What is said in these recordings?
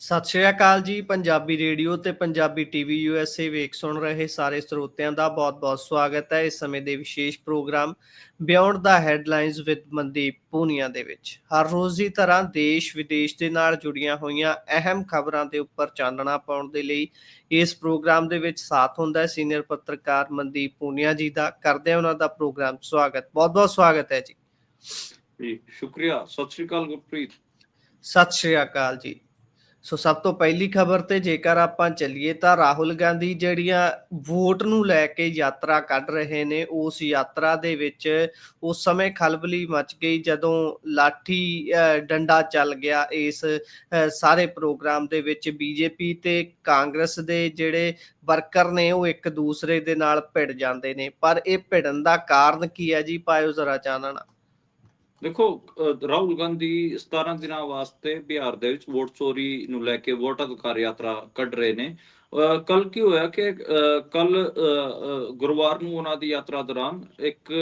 ਸਤਿ ਸ਼੍ਰੀ ਅਕਾਲ ਜੀ ਪੰਜਾਬੀ ਰੇਡੀਓ ਤੇ ਪੰਜਾਬੀ ਟੀਵੀ ਯੂਐਸਏ ਵੇਖ ਸੁਣ ਰਹੇ ਸਾਰੇ ਸਰੋਤਿਆਂ ਦਾ ਬਹੁਤ-ਬਹੁਤ ਸਵਾਗਤ ਹੈ ਇਸ ਸਮੇਂ ਦੇ ਵਿਸ਼ੇਸ਼ ਪ੍ਰੋਗਰਾਮ ਬਿਯੋਂਡ ਦਾ ਹੈਡਲਾਈਨਸ ਵਿਦ ਮਨਦੀਪ ਪੂਨੀਆ ਦੇ ਵਿੱਚ। ਹਰ ਰੋਜ਼ ਦੀ ਤਰ੍ਹਾਂ ਦੇਸ਼ ਵਿਦੇਸ਼ ਦੇ ਨਾਲ ਜੁੜੀਆਂ ਹੋਈਆਂ ਅਹਿਮ ਖਬਰਾਂ ਦੇ ਉੱਪਰ ਚਾਨਣਾ ਪਾਉਣ ਦੇ ਲਈ ਇਸ ਪ੍ਰੋਗਰਾਮ ਦੇ ਵਿੱਚ ਸਾਥ ਹੁੰਦਾ ਹੈ ਸੀਨੀਅਰ ਪੱਤਰਕਾਰ ਮਨਦੀਪ ਪੂਨੀਆ ਜੀ ਦਾ। ਕਰਦੇ ਹਾਂ ਉਹਨਾਂ ਦਾ ਪ੍ਰੋਗਰਾਮ। ਸਵਾਗਤ। ਬਹੁਤ-ਬਹੁਤ ਸਵਾਗਤ ਹੈ ਜੀ। ਜੀ ਸ਼ੁਕਰੀਆ। ਸਤਿ ਸ਼੍ਰੀ ਅਕਾਲ ਗੁਰਪ੍ਰੀਤ। ਸਤਿ ਸ਼੍ਰੀ ਅਕਾਲ ਜੀ। ਸੋ ਸਭ ਤੋਂ ਪਹਿਲੀ ਖਬਰ ਤੇ ਜੇਕਰ ਆਪਾਂ ਚੱਲੀਏ ਤਾਂ ਰਾਹੁਲ ਗਾਂਧੀ ਜਿਹੜੀਆਂ ਵੋਟ ਨੂੰ ਲੈ ਕੇ ਯਾਤਰਾ ਕੱਢ ਰਹੇ ਨੇ ਉਸ ਯਾਤਰਾ ਦੇ ਵਿੱਚ ਉਸ ਸਮੇਂ ਖਲਬਲੀ ਮਚ ਗਈ ਜਦੋਂ ਲਾਠੀ ਅਹ, ਡੰਡਾ ਚੱਲ ਗਿਆ ਇਸ ਸਾਰੇ ਪ੍ਰੋਗਰਾਮ ਦੇ ਵਿੱਚ। ਬੀਜੇਪੀ ਤੇ ਕਾਂਗਰਸ ਦੇ ਜਿਹੜੇ ਵਰਕਰ ਨੇ ਉਹ ਇੱਕ ਦੂਸਰੇ ਦੇ ਨਾਲ ਭਿੜ ਜਾਂਦੇ ਨੇ। ਪਰ ਇਹ ਭਿੜਨ ਦਾ ਕਾਰਨ ਕੀ ਹੈ ਜੀ? ਪਾਇਓ ਜ਼ਰਾ ਚਾਨਣਾ ਦੇਖੋ ਰਾਹੁਲ ਗਾਂਧੀ 17 ਦਿਨਾਂ ਵਾਸਤੇ ਬਿਹਾਰ ਦੇ ਵਿੱਚ ਵੋਟ ਚੋਰੀ ਨੂੰ ਲੈ ਕੇ ਵੋਟ ਅਧਿਕਾਰ ਯਾਤਰਾ ਕੱਢ ਰਹੇ ਨੇ। ਕੱਲ ਕੀ ਹੋਇਆ ਕਿ ਕੱਲ ਗੁਰਵਾਰ ਨੂੰ ਉਹਨਾਂ ਦੀ ਯਾਤਰਾ ਦੌਰਾਨ ਇੱਕ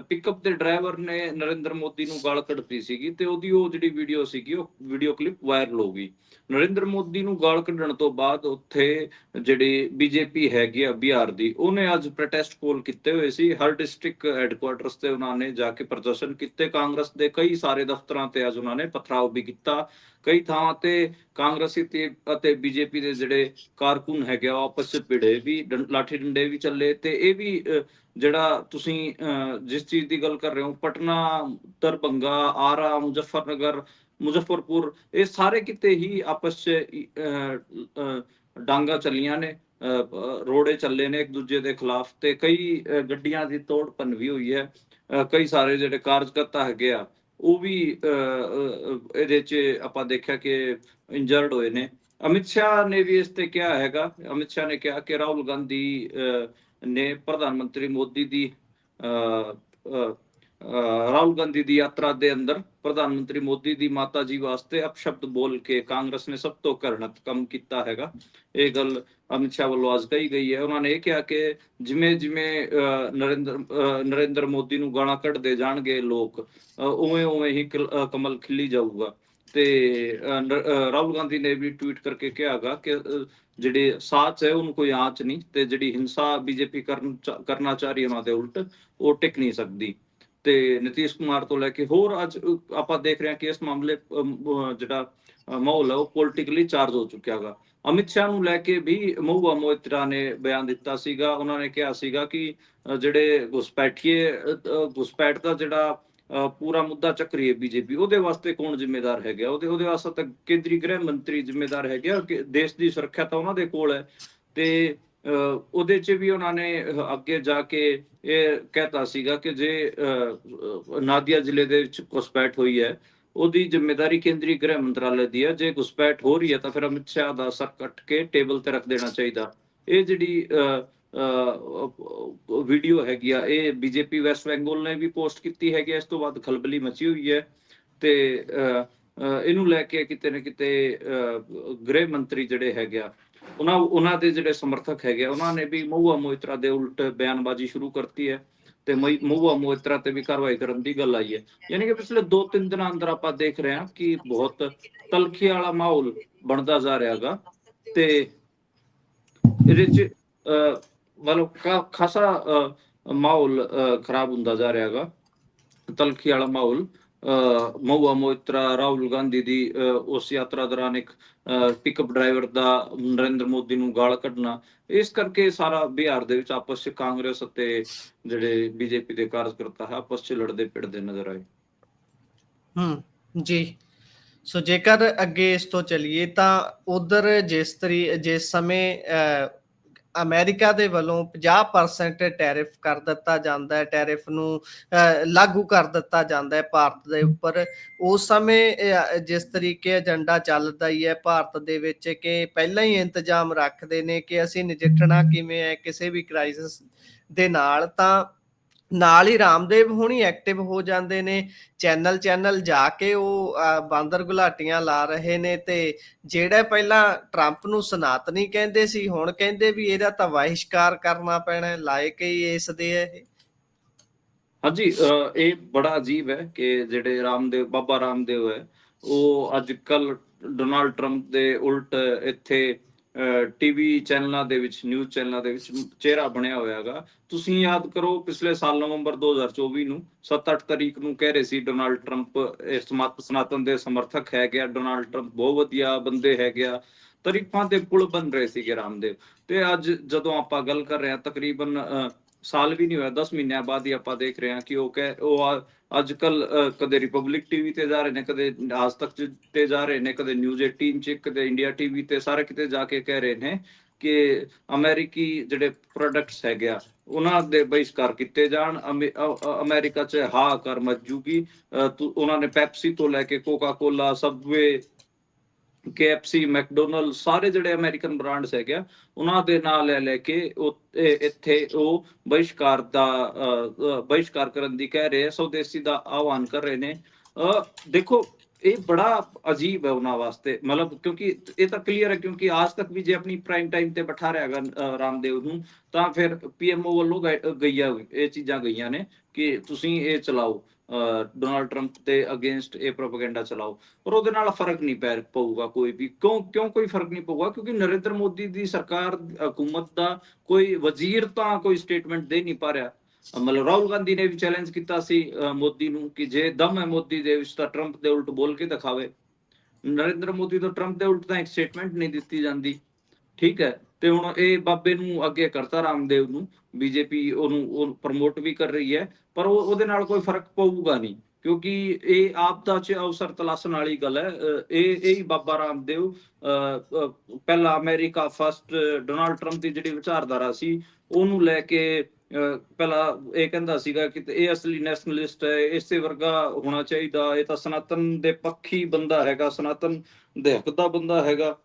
ਪਿਕਅਪ ਦੇ ਡਰਾਈਵਰ ਨੇ ਨਰਿੰਦਰ ਮੋਦੀ ਨੂੰ ਗਾਲ ਕੱਢਤੀ ਸੀਗੀ ਤੇ ਉਹਦੀ ਉਹ ਜਿਹੜੀ ਵੀਡੀਓ ਸੀਗੀ, ਉਹ ਵੀਡੀਓ ਕਲਿੱਪ ਵਾਇਰਲ ਹੋ ਗਈ। ਨਰਿੰਦਰ ਮੋਦੀ ਨੂੰ ਗਾਲ ਕੱਢਣ ਤੋਂ ਬਾਅਦ ਉੱਥੇ ਜਿਹੜੀ ਬੀਜੇਪੀ ਹੈਗੀ ਆ ਬਿਹਾਰ ਦੀ, ਉਹਨੇ ਅੱਜ ਪ੍ਰੋਟੈਸਟ ਕੋਲ ਕੀਤੇ ਹੋਏ ਸੀ। ਹਰ ਡਿਸਟ੍ਰਿਕਟ ਹੈੱਡਕੁਆਰਟਰਸ ਤੇ ਉਹਨਾਂ ਨੇ ਜਾ ਕੇ ਪ੍ਰਦਰਸ਼ਨ ਕੀਤੇ। ਕਾਂਗਰਸ ਦੇ ਕਈ ਸਾਰੇ ਦਫ਼ਤਰਾਂ ਤੇ ਅੱਜ ਉਹਨਾਂ ਨੇ ਪਥਰਾਵ ਵੀ ਕੀਤਾ। ਕਈ ਥਾਵਾਂ ਤੇ ਕਾਂਗਰਸੀ ਤੇ ਅਤੇ ਬੀਜੇਪੀ ਦੇ ਜਿਹੜੇ ਕਾਰਕੁਨ ਹੈਗੇ ਆ ਆਪਸ ਵਿੱਚ ਭਿੜੇ ਵੀ ਲਾਠੀ ਡੰਡੇ ਵੀ ਚੱਲੇ ਤੇ ਇਹ ਵੀ ਜਿਹੜਾ ਤੁਸੀਂ ਜਿਸ ਚੀਜ਼ ਦੀ ਗੱਲ ਕਰ ਰਹੇ ਹੋ ਪਟਨਾ ਦਰਭੰਗਾ ਆਰਾ ਮੁਜ਼ੱਫਰਨਗਰ ਮੁਜ਼ੱਫਰਪੁਰ ਇਹ ਸਾਰੇ ਕਿਤੇ ਹੀ ਆਪਸ ਚ ਅਹ, ਅਹ, ਡਾਂਗਾ ਚੱਲੀਆਂ ਨੇ ਅਹ, ਰੋੜੇ ਚੱਲੇ ਨੇ ਇੱਕ ਦੂਜੇ ਦੇ ਖਿਲਾਫ ਤੇ ਕਈ ਗੱਡੀਆਂ ਦੀ ਤੋੜ ਭੰਨ ਵੀ ਹੋਈ ਹੈ ਅਹ, ਕਈ ਸਾਰੇ ਜਿਹੜੇ ਕਾਰਜਕਰਤਾ ਹੈਗੇ ਆ ਉਹ ਵੀ ਇਹਦੇ ਚ ਆਪਾਂ ਦੇਖਿਆ ਕਿ ਇੰਜਰਡ ਹੋਏ ਨੇ। ਅਮਿਤ ਸ਼ਾਹ ਨੇ ਵੀ ਇਸ ਤੇ ਕਿਹਾ ਹੈਗਾ। ਅਮਿਤ ਸ਼ਾਹ ਨੇ ਕਿਹਾ ਕਿ ਰਾਹੁਲ ਗਾਂਧੀ ਅਹ, ਨੇ ਪ੍ਰਧਾਨ ਮੰਤਰੀ ਮੋਦੀ ਦੀ ਅਹ, ਅਹ, ਅਹ, ਰਾਹੁਲ ਗਾਂਧੀ ਦੀ ਯਾਤਰਾ ਦੇ ਅੰਦਰ ਪ੍ਰਧਾਨ ਮੰਤਰੀ ਮੋਦੀ ਦੀ ਮਾਤਾ ਜੀ ਵਾਸਤੇ ਅਪਸ਼ਬਦ ਬੋਲ ਕੇ ਕਾਂਗਰਸ ਨੇ ਸਭ ਤੋਂ ਘਰਣਤ ਕੰਮ ਕੀਤਾ ਹੈਗਾ। ਇਹ ਗੱਲ ਅਮਿਤ ਸ਼ਾਹ ਵੱਲੋਂ ਅੱਜ ਕਹੀ ਗਈ ਹੈ। ਉਹਨਾਂ ਨੇ ਇਹ ਕਿਹਾ ਕਿ ਜਿਵੇਂ ਜਿਵੇਂ ਨਰਿੰਦਰ ਨਰਿੰਦਰ ਮੋਦੀ ਨੂੰ ਗਾਲਾਂ ਕੱਢਦੇ ਜਾਣਗੇ ਲੋਕ ਉਵੇਂ ਉਵੇਂ ਹੀ ਕਮਲ ਖਿੱਲੀ ਜਾਊਗਾ। ਤੇ ਅਹ, ਰਾਹੁਲ ਗਾਂਧੀ ਨੇ ਵੀ ਟਵੀਟ ਕਰਕੇ ਕਿਹਾਗਾ ਕਿ ਜਿਹੜੇ ਸਾਥ ਹੈ ਉਹਨੂੰ ਕੋਈ ਆਂਚ ਨਹੀਂ ਤੇ ਜਿਹੜੀ ਹਿੰਸਾ ਬੀਜੇਪੀ ਕਰਨ ਚਾ- ਕਰਨਾ ਚਾਹ ਰਹੀ ਉਹਨਾਂ ਦੇ ਉਲਟ ਉਹ ਟਿਕ ਨਹੀਂ ਸਕਦੀ। ਤੇ ਨਿਤੀਸ਼ ਕੁਮਾਰ ਤੋਂ ਲੈ ਕੇ ਹੋਰ ਅੱਜ ਆਪਾਂ ਦੇਖ ਰਹੇ ਹਾਂ ਕਿ ਇਸ ਮਾਮਲੇ ਜਿਹੜਾ ਮਾਹੌਲ ਹੈ ਉਹ ਪੋਲਿਟਿਕਲੀ ਚਾਰਜ ਹੋ ਚੁੱਕਿਆ ਹੈਗਾ ਅਮਿਤ ਸ਼ਾਹ ਨੂੰ ਲੈ ਕੇ ਵੀ ਮਹੂਆ ਮੋਇਤਰਾ ਨੇ ਬਿਆਨ ਦਿੱਤਾ ਸੀਗਾ। ਉਹਨਾਂ ਨੇ ਕਿਹਾ ਸੀਗਾ ਕਿ ਜਿਹੜੇ ਘੁਸਪੈਠੀਏ ਅਹ, ਘੁਸਪੈਠ ਦਾ ਜਿਹੜਾ ਪੂਰਾ ਮੁੱਦਾ ਚੱਕਰੀ ਹੈ ਬੀਜੇਪੀ ਉਹਦੇ ਵਾਸਤੇ ਕੌਣ ਜ਼ਿੰਮੇਦਾਰ ਹੈਗਾ? ਉਹਦੇ ਉਹਦੇ ਵਾਸਤੇ ਤਾਂ ਕੇਂਦਰੀ ਗ੍ਰਹਿ ਮੰਤਰੀ ਜ਼ਿੰਮੇਦਾਰ ਹੈਗੇ ਆ। ਕਿ ਦੇਸ਼ ਦੀ ਸੁਰੱਖਿਆ ਤਾਂ ਉਹਨਾਂ ਦੇ ਕੋਲ ਹੈ। ਤੇ ਅਹ, ਉਹਦੇ 'ਚ ਵੀ ਉਹਨਾਂ ਨੇ ਅੱਗੇ ਜਾ ਕੇ ਇਹ ਕਹਿਤਾ ਸੀਗਾ ਕਿ ਜੇ ਅਹ, ਨਾਦੀਆ ਜ਼ਿਲ੍ਹੇ ਦੇ ਵਿੱਚ ਘੁਸਪੈਠ ਹੋਈ ਹੈ ਉਹਦੀ ਜ਼ਿੰਮੇਵਾਰੀ ਕੇਂਦਰੀ ਗ੍ਰਹਿ ਮੰਤਰਾਲੇ ਦੀ ਹੈ ਜੇ ਘੁਸਪੈਠ ਹੋ ਰਹੀ ਹੈ ਤਾਂ ਫਿਰ ਅਮਿਤ ਸ਼ਾਹ ਦਾ ਸਰ ਕੱਟ ਕੇ ਟੇਬਲ ਤੇ ਰੱਖ ਦੇਣਾ ਚਾਹੀਦਾ। ਇਹ ਜਿਹੜੀ ਵੀਡੀਓ ਹੈਗੀ ਆ ਇਹ ਬੀਜੇਪੀ ਵੈਸਟ ਬੰਗਾਲ ਨੇ ਵੀ ਪੋਸਟ ਕੀਤੀ ਹੈਗੀ ਇਸ ਤੋਂ ਬਾਅਦ ਖਲਬਲੀ ਮਚੀ ਹੋਈ ਹੈ ਤੇ ਇਹਨੂੰ ਲੈ ਕੇ ਕਿਤੇ ਨਾ ਕਿਤੇ ਅਹ, ਗ੍ਰਹਿ ਮੰਤਰੀ ਜਿਹੜੇ ਹੈਗੇ ਆ ਉਹਨਾਂ ਉਹਨਾਂ ਦੇ ਜਿਹੜੇ ਸਮਰਥਕ ਹੈਗੇ ਆ ਉਹਨਾਂ ਨੇ ਵੀ ਮਹੂਆ ਮੋਇਤਰਾ ਦੇ ਉਲਟ ਬਿਆਨਬਾਜ਼ੀ ਸ਼ੁਰੂ ਕਰਤੀ ਹੈ। ਤੇ ਮਹੂਆ ਮੋਇਤਰਾ ਤੇ ਵੀ ਕਾਰਵਾਈ ਕਰਨ ਦੀ ਗੱਲ ਆਈ ਹੈ। ਯਾਨੀ ਕਿ ਪਿਛਲੇ 2-3 ਦਿਨਾਂ ਅੰਦਰ ਆਪਾਂ ਦੇਖ ਰਹੇ ਹਾਂ ਕਿ ਬਹੁਤ ਤਲਖੀ ਵਾਲਾ ਮਾਹੌਲ ਬਣਦਾ ਜਾ ਰਿਹਾਗਾ ਤੇ ਇਹਦੇ ਚ ਅਹ, ਮਤਲਬ ਖਾਸਾ ਅਹ, ਮਾਹੌਲ ਅਹ, ਖਰਾਬ ਹੁੰਦਾ ਜਾ ਰਿਹਾਗਾ ਤਲਖੀ ਵਾਲਾ ਮਾਹੌਲ। ਮਹੂਆ ਮੋਇਤਰਾ ਰਾਹੁਲ ਗਾਂਧੀ ਦੀ ਉਸ ਯਾਤਰਾ ਦੌਰਾਨ ਇੱਕ ਪਿਕਅਪ ਡਰਾਈਵਰ ਦਾ ਨਰਿੰਦਰ ਮੋਦੀ ਨੂੰ ਗਾਲ ਕੱਢਣਾ ਇਸ ਕਰਕੇ ਸਾਰਾ ਬਿਹਾਰ ਦੇ ਵਿੱਚ ਆਪਸ ਵਿੱਚ ਕਾਂਗਰਸ ਅਤੇ ਜਿਹੜੇ ਬੀਜੇਪੀ ਦੇ ਕਾਰਜਕਰਤਾ ਹੈ ਆਪਸ ਵਿੱਚ ਲੜਦੇ ਪਿੜਦੇ ਨਜ਼ਰ ਆਏ। ਹੂੰ ਜੀ। ਸੋ ਜੇਕਰ ਅੱਗੇ ਇਸ ਤੋਂ ਚੱਲੀਏ ਤਾਂ ਉਧਰ ਜਿਸ ਤਰੀ ਜਿਸ ਸਮੇਂ ਅਹ, ਅਮਰੀਕਾ ਦੇ ਵੱਲੋਂ 50% ਟੈਰਿਫ ਕਰ ਦਿੱਤਾ ਜਾਂਦਾ ਹੈ, ਟੈਰਿਫ ਨੂੰ ਲਾਗੂ ਕਰ ਦਿੱਤਾ ਜਾਂਦਾ ਹੈ ਭਾਰਤ ਦੇ ਉੱਪਰ। ਉਸ ਸਮੇਂ ਜਿਸ ਤਰੀਕੇ ਏਜੰਡਾ ਚੱਲਦਾ ਹੀ ਹੈ ਭਾਰਤ ਦੇ ਵਿੱਚ ਕਿ ਪਹਿਲਾਂ ਹੀ ਇੰਤਜ਼ਾਮ ਰੱਖਦੇ ਨੇ ਕਿ ਅਸੀਂ ਨਜਿੱਠਣਾ ਕਿਵੇਂ ਹੈ, ਕਿਸੇ ਵੀ ਕ੍ਰਾਈਸਿਸ ਦੇ ਨਾਲ, ਤਾਂ ਨਾਲ ਹੀ ਰਾਮਦੇਵ ਹੁਣੀ ਐਕਟਿਵ ਹੋ ਜਾਂਦੇ ਨੇ ਚੈਨਲ ਚੈਨਲ ਜਾ ਕੇ ਉਹ ਬਾਂਦਰ ਗੁਲਾਟੀਆਂ ਲਾ ਰਹੇ ਨੇ ਤੇ ਜਿਹੜਾ ਪਹਿਲਾਂ ਟਰੰਪ ਨੂੰ ਸਨਾਤਨੀ ਕਹਿੰਦੇ ਸੀ, ਹੁਣ ਕਹਿੰਦੇ ਵੀ ਇਹਦਾ ਤਾਂ ਬਹਿਸ਼ਕਾਰ ਕਰਨਾ ਪੈਣਾ, ਲਾਇਕ ਹੀ ਇਸ ਦੇ ਹੈ ਇਹ। ਹਾਂਜੀ ਇਹ ਬੜਾ ਅਜੀਬ ਹੈ ਕਿ ਜਿਹੜੇ ਰਾਮਦੇਵ, ਬਾਬਾ ਰਾਮਦੇਵ ਹੈ, ਉਹ ਅੱਜ ਕੱਲ ਡੋਨਾਲਡ ਟਰੰਪ ਦੇ ਉਲਟ ਇੱਥੇ ਟੀਵੀ ਚੈਨਲਾਂ ਦੇ ਵਿੱਚ ਨਿਊਜ਼ ਚੈਨਲਾਂ ਦੇ ਵਿੱਚ ਚਿਹਰਾ ਬਣਿਆ ਹੋਇਆਗਾ ਤੁਸੀਂ ਯਾਦ ਕਰੋ ਪਿਛਲੇ ਸਾਲ ਨਵੰਬਰ 2024 ਨੂੰ 7-8 ਤਰੀਕ ਨੂੰ ਕਹਿ ਰਹੇ ਸੀ ਡੋਨਾਲਡ ਟਰੰਪ ਇਹ ਸਨਾਤਨ ਦੇ ਸਮਰਥਕ ਹੈ ਗਿਆ ਡੋਨਾਲਡ ਟਰੰਪ ਬਹੁਤ ਵਧੀਆ ਬੰਦੇ ਹੈ ਗਿਆ ਤਰੀਫਾਂ ਦੇ ਪੁਲ ਬਣ ਰਹੇ ਸੀਗੇ ਰਾਮਦੇਵ। ਤੇ ਅੱਜ ਜਦੋਂ ਆਪਾਂ ਗੱਲ ਕਰ ਰਹੇ ਹਾਂ ਤਕਰੀਬਨ ਅ, ਸਾਲ ਵੀ ਨਹੀਂ ਹੋਇਆ 10 ਮਹੀਨਿਆਂ ਬਾਅਦ ਹੀ ਆਪਾਂ ਦੇਖ ਰਹੇ ਹਾਂ ਕਿ ਉਹ ਕਹਿ, ਉਹ ਅੱਜ ਕੱਲ ਕਦੇ ਰਿਪਬਲਿਕ ਟੀਵੀ ਤੇ ਜਾ ਰਹੇ ਨੇ, ਕਦੇ ਆਜ ਤੱਕ ਤੇ ਜਾ ਰਹੇ ਨੇ, ਕਦੇ ਨਿਊਜ਼ 18 ਚ, ਕਦੇ ਇੰਡੀਆ ਟੀਵੀ ਤੇ ਸਾਰੇ ਕਿਤੇ ਜਾ ਕੇ ਕਹਿ ਰਹੇ ਨੇ ਕਿ ਅਮਰੀਕੀ ਜਿਹੜੇ ਪ੍ਰੋਡਕਟਸ ਹੈਗੇ ਆ, ਉਹਨਾਂ ਦੇ ਬਹਿਸ਼ਕਾਰ ਕੀਤੇ ਜਾਣ, ਅਮੇ- ਅਮਰੀਕਾ ਚ ਹਾਹਾਕਾਰ ਮਚ ਜੂਗੀ ਉਹਨਾਂ ਨੇ ਪੈਪਸੀ ਤੋਂ ਲੈ ਕੇ Coca Cola Subway KFC McDonald ਸਾਰੇ ਜਿਹੜੇ ਅਮਰੀਕਨ ਬ੍ਰਾਂਡਸ ਹੈਗੇ ਉਹਨਾਂ ਦੇ ਨਾਲ ਲੈ ਲੈ ਕੇ ਇੱਥੇ ਉਹ ਬਹਿਸ਼ਕਾਰ ਦਾ ਬਹਿਸ਼ਕਾਰ ਕਰਨ ਦੀ ਕਹਿ ਰਹੇ ਆ ਦਾ ਆਹਵਾਨ ਕਰ ਰਹੇ ਨੇ। ਦੇਖੋ, ਇਹ ਬੜਾ ਅਜੀਬ ਹੈ ਉਹਨਾਂ ਵਾਸਤੇ, ਮਤਲਬ ਕਿਉਂਕਿ ਇਹ ਤਾਂ ਕਲੀਅਰ ਹੈ, ਕਿਉਂਕਿ ਆਜ ਤੱਕ ਵੀ ਜੇ ਆਪਣੀ ਪ੍ਰਾਈਮ ਟਾਈਮ ਤੇ ਬਿਠਾ ਰਿਹਾ ਹੈਗਾ ਰਾਮਦੇਵ ਨੂੰ, ਤਾਂ ਫਿਰ ਪੀਐਮਓ ਵੱਲੋਂ ਗਈ- ਗਈਆਂ, ਇਹ ਚੀਜ਼ਾਂ ਗਈਆਂ ਨੇ ਕਿ ਤੁਸੀਂ ਇਹ ਚਲਾਓ। ਡੋਨਾਲਡ ਟਰੰਪ ਦੇ ਅਗੇਂਸਟ ਇਹ ਪ੍ਰੋਪਗੈਂਡਾ ਚਲਾਓ, ਪਰ ਉਹਦੇ ਨਾਲ ਫ਼ਰਕ ਨਹੀਂ ਪੈ ਪਊਗਾ ਕੋਈ ਵੀ। ਕਿਉਂ ਕਿਉਂ ਕੋਈ ਫ਼ਰਕ ਨਹੀਂ ਪਊਗਾ? ਕਿਉਂਕਿ ਨਰਿੰਦਰ ਮੋਦੀ ਦੀ ਸਰਕਾਰ, ਹਕੂਮਤ ਦਾ ਕੋਈ ਵਜ਼ੀਰ ਤਾਂ ਕੋਈ ਸਟੇਟਮੈਂਟ ਦੇ ਨਹੀਂ ਪਾ ਰਿਹਾ। ਮਤਲਬ ਰਾਹੁਲ ਗਾਂਧੀ ਨੇ ਵੀ ਚੈਲੰਜ ਕੀਤਾ ਸੀ ਮੋਦੀ ਨੂੰ ਕਿ ਜੇ ਦਮ ਹੈ ਮੋਦੀ ਦੇ ਵਿੱਚ ਤਾਂ ਟਰੰਪ ਦੇ ਉਲਟ ਬੋਲ ਕੇ ਦਿਖਾਵੇ। ਨਰਿੰਦਰ ਮੋਦੀ ਤੋਂ ਟਰੰਪ ਦੇ ਉਲਟ ਤਾਂ ਇੱਕ ਸਟੇਟਮੈਂਟ ਨਹੀਂ ਦਿੱਤੀ ਜਾਂਦੀ। ਠੀਕ ਹੈ, ਤੇ ਹੁਣ ਇਹ ਬਾਬੇ ਨੂੰ ਅੱਗੇ ਕਰਤਾ ਰਾਮਦੇਵ ਨੂੰ। ਬੀਜੇਪੀ ਉਹਨੂੰ, ਉਹ ਪ੍ਰਮੋਟ ਵੀ ਕਰ ਰਹੀ ਹੈ। ਪਰ ਉਹ ਉਹਦੇ ਨਾਲ ਕੋਈ ਫ਼ਰਕ ਪਊਗਾ ਨਹੀਂ ਕਿਉਂਕਿ ਇਹ ਆਪਦਾ ਚ ਅਵਸਰ ਤਲਾਸ਼ਣ ਵਾਲੀ ਗੱਲ ਹੈ ਇਹ ਇਹ ਹੀ ਬਾਬਾ ਰਾਮਦੇਵ ਪਹਿਲਾ ਅਮਰੀਕਾ ਫਸਟ ਡੋਨਾਲਡ ਟਰੰਪ ਦੀ ਜਿਹੜੀ ਵਿਚਾਰਧਾਰਾ ਸੀ ਉਹਨੂੰ ਲੈ ਕੇ ਅ, ਪਹਿਲਾਂ ਇਹ ਕਹਿੰਦਾ ਸੀਗਾ ਕਿ ਇਹ ਅਸਲੀ ਨੈਸ਼ਨਲਿਸਟ ਹੈ ਇਸੇ ਵਰਗਾ ਹੋਣਾ ਚਾਹੀਦਾ ਇਹ ਤਾਂ ਸਨਾਤਨ ਦੇ ਪੱਖੀ ਬੰਦਾ ਹੈਗਾ ਸਨਾਤਨ ਦੇ ਹੱਕ ਦਾ ਬੰਦਾ ਹੈਗਾ।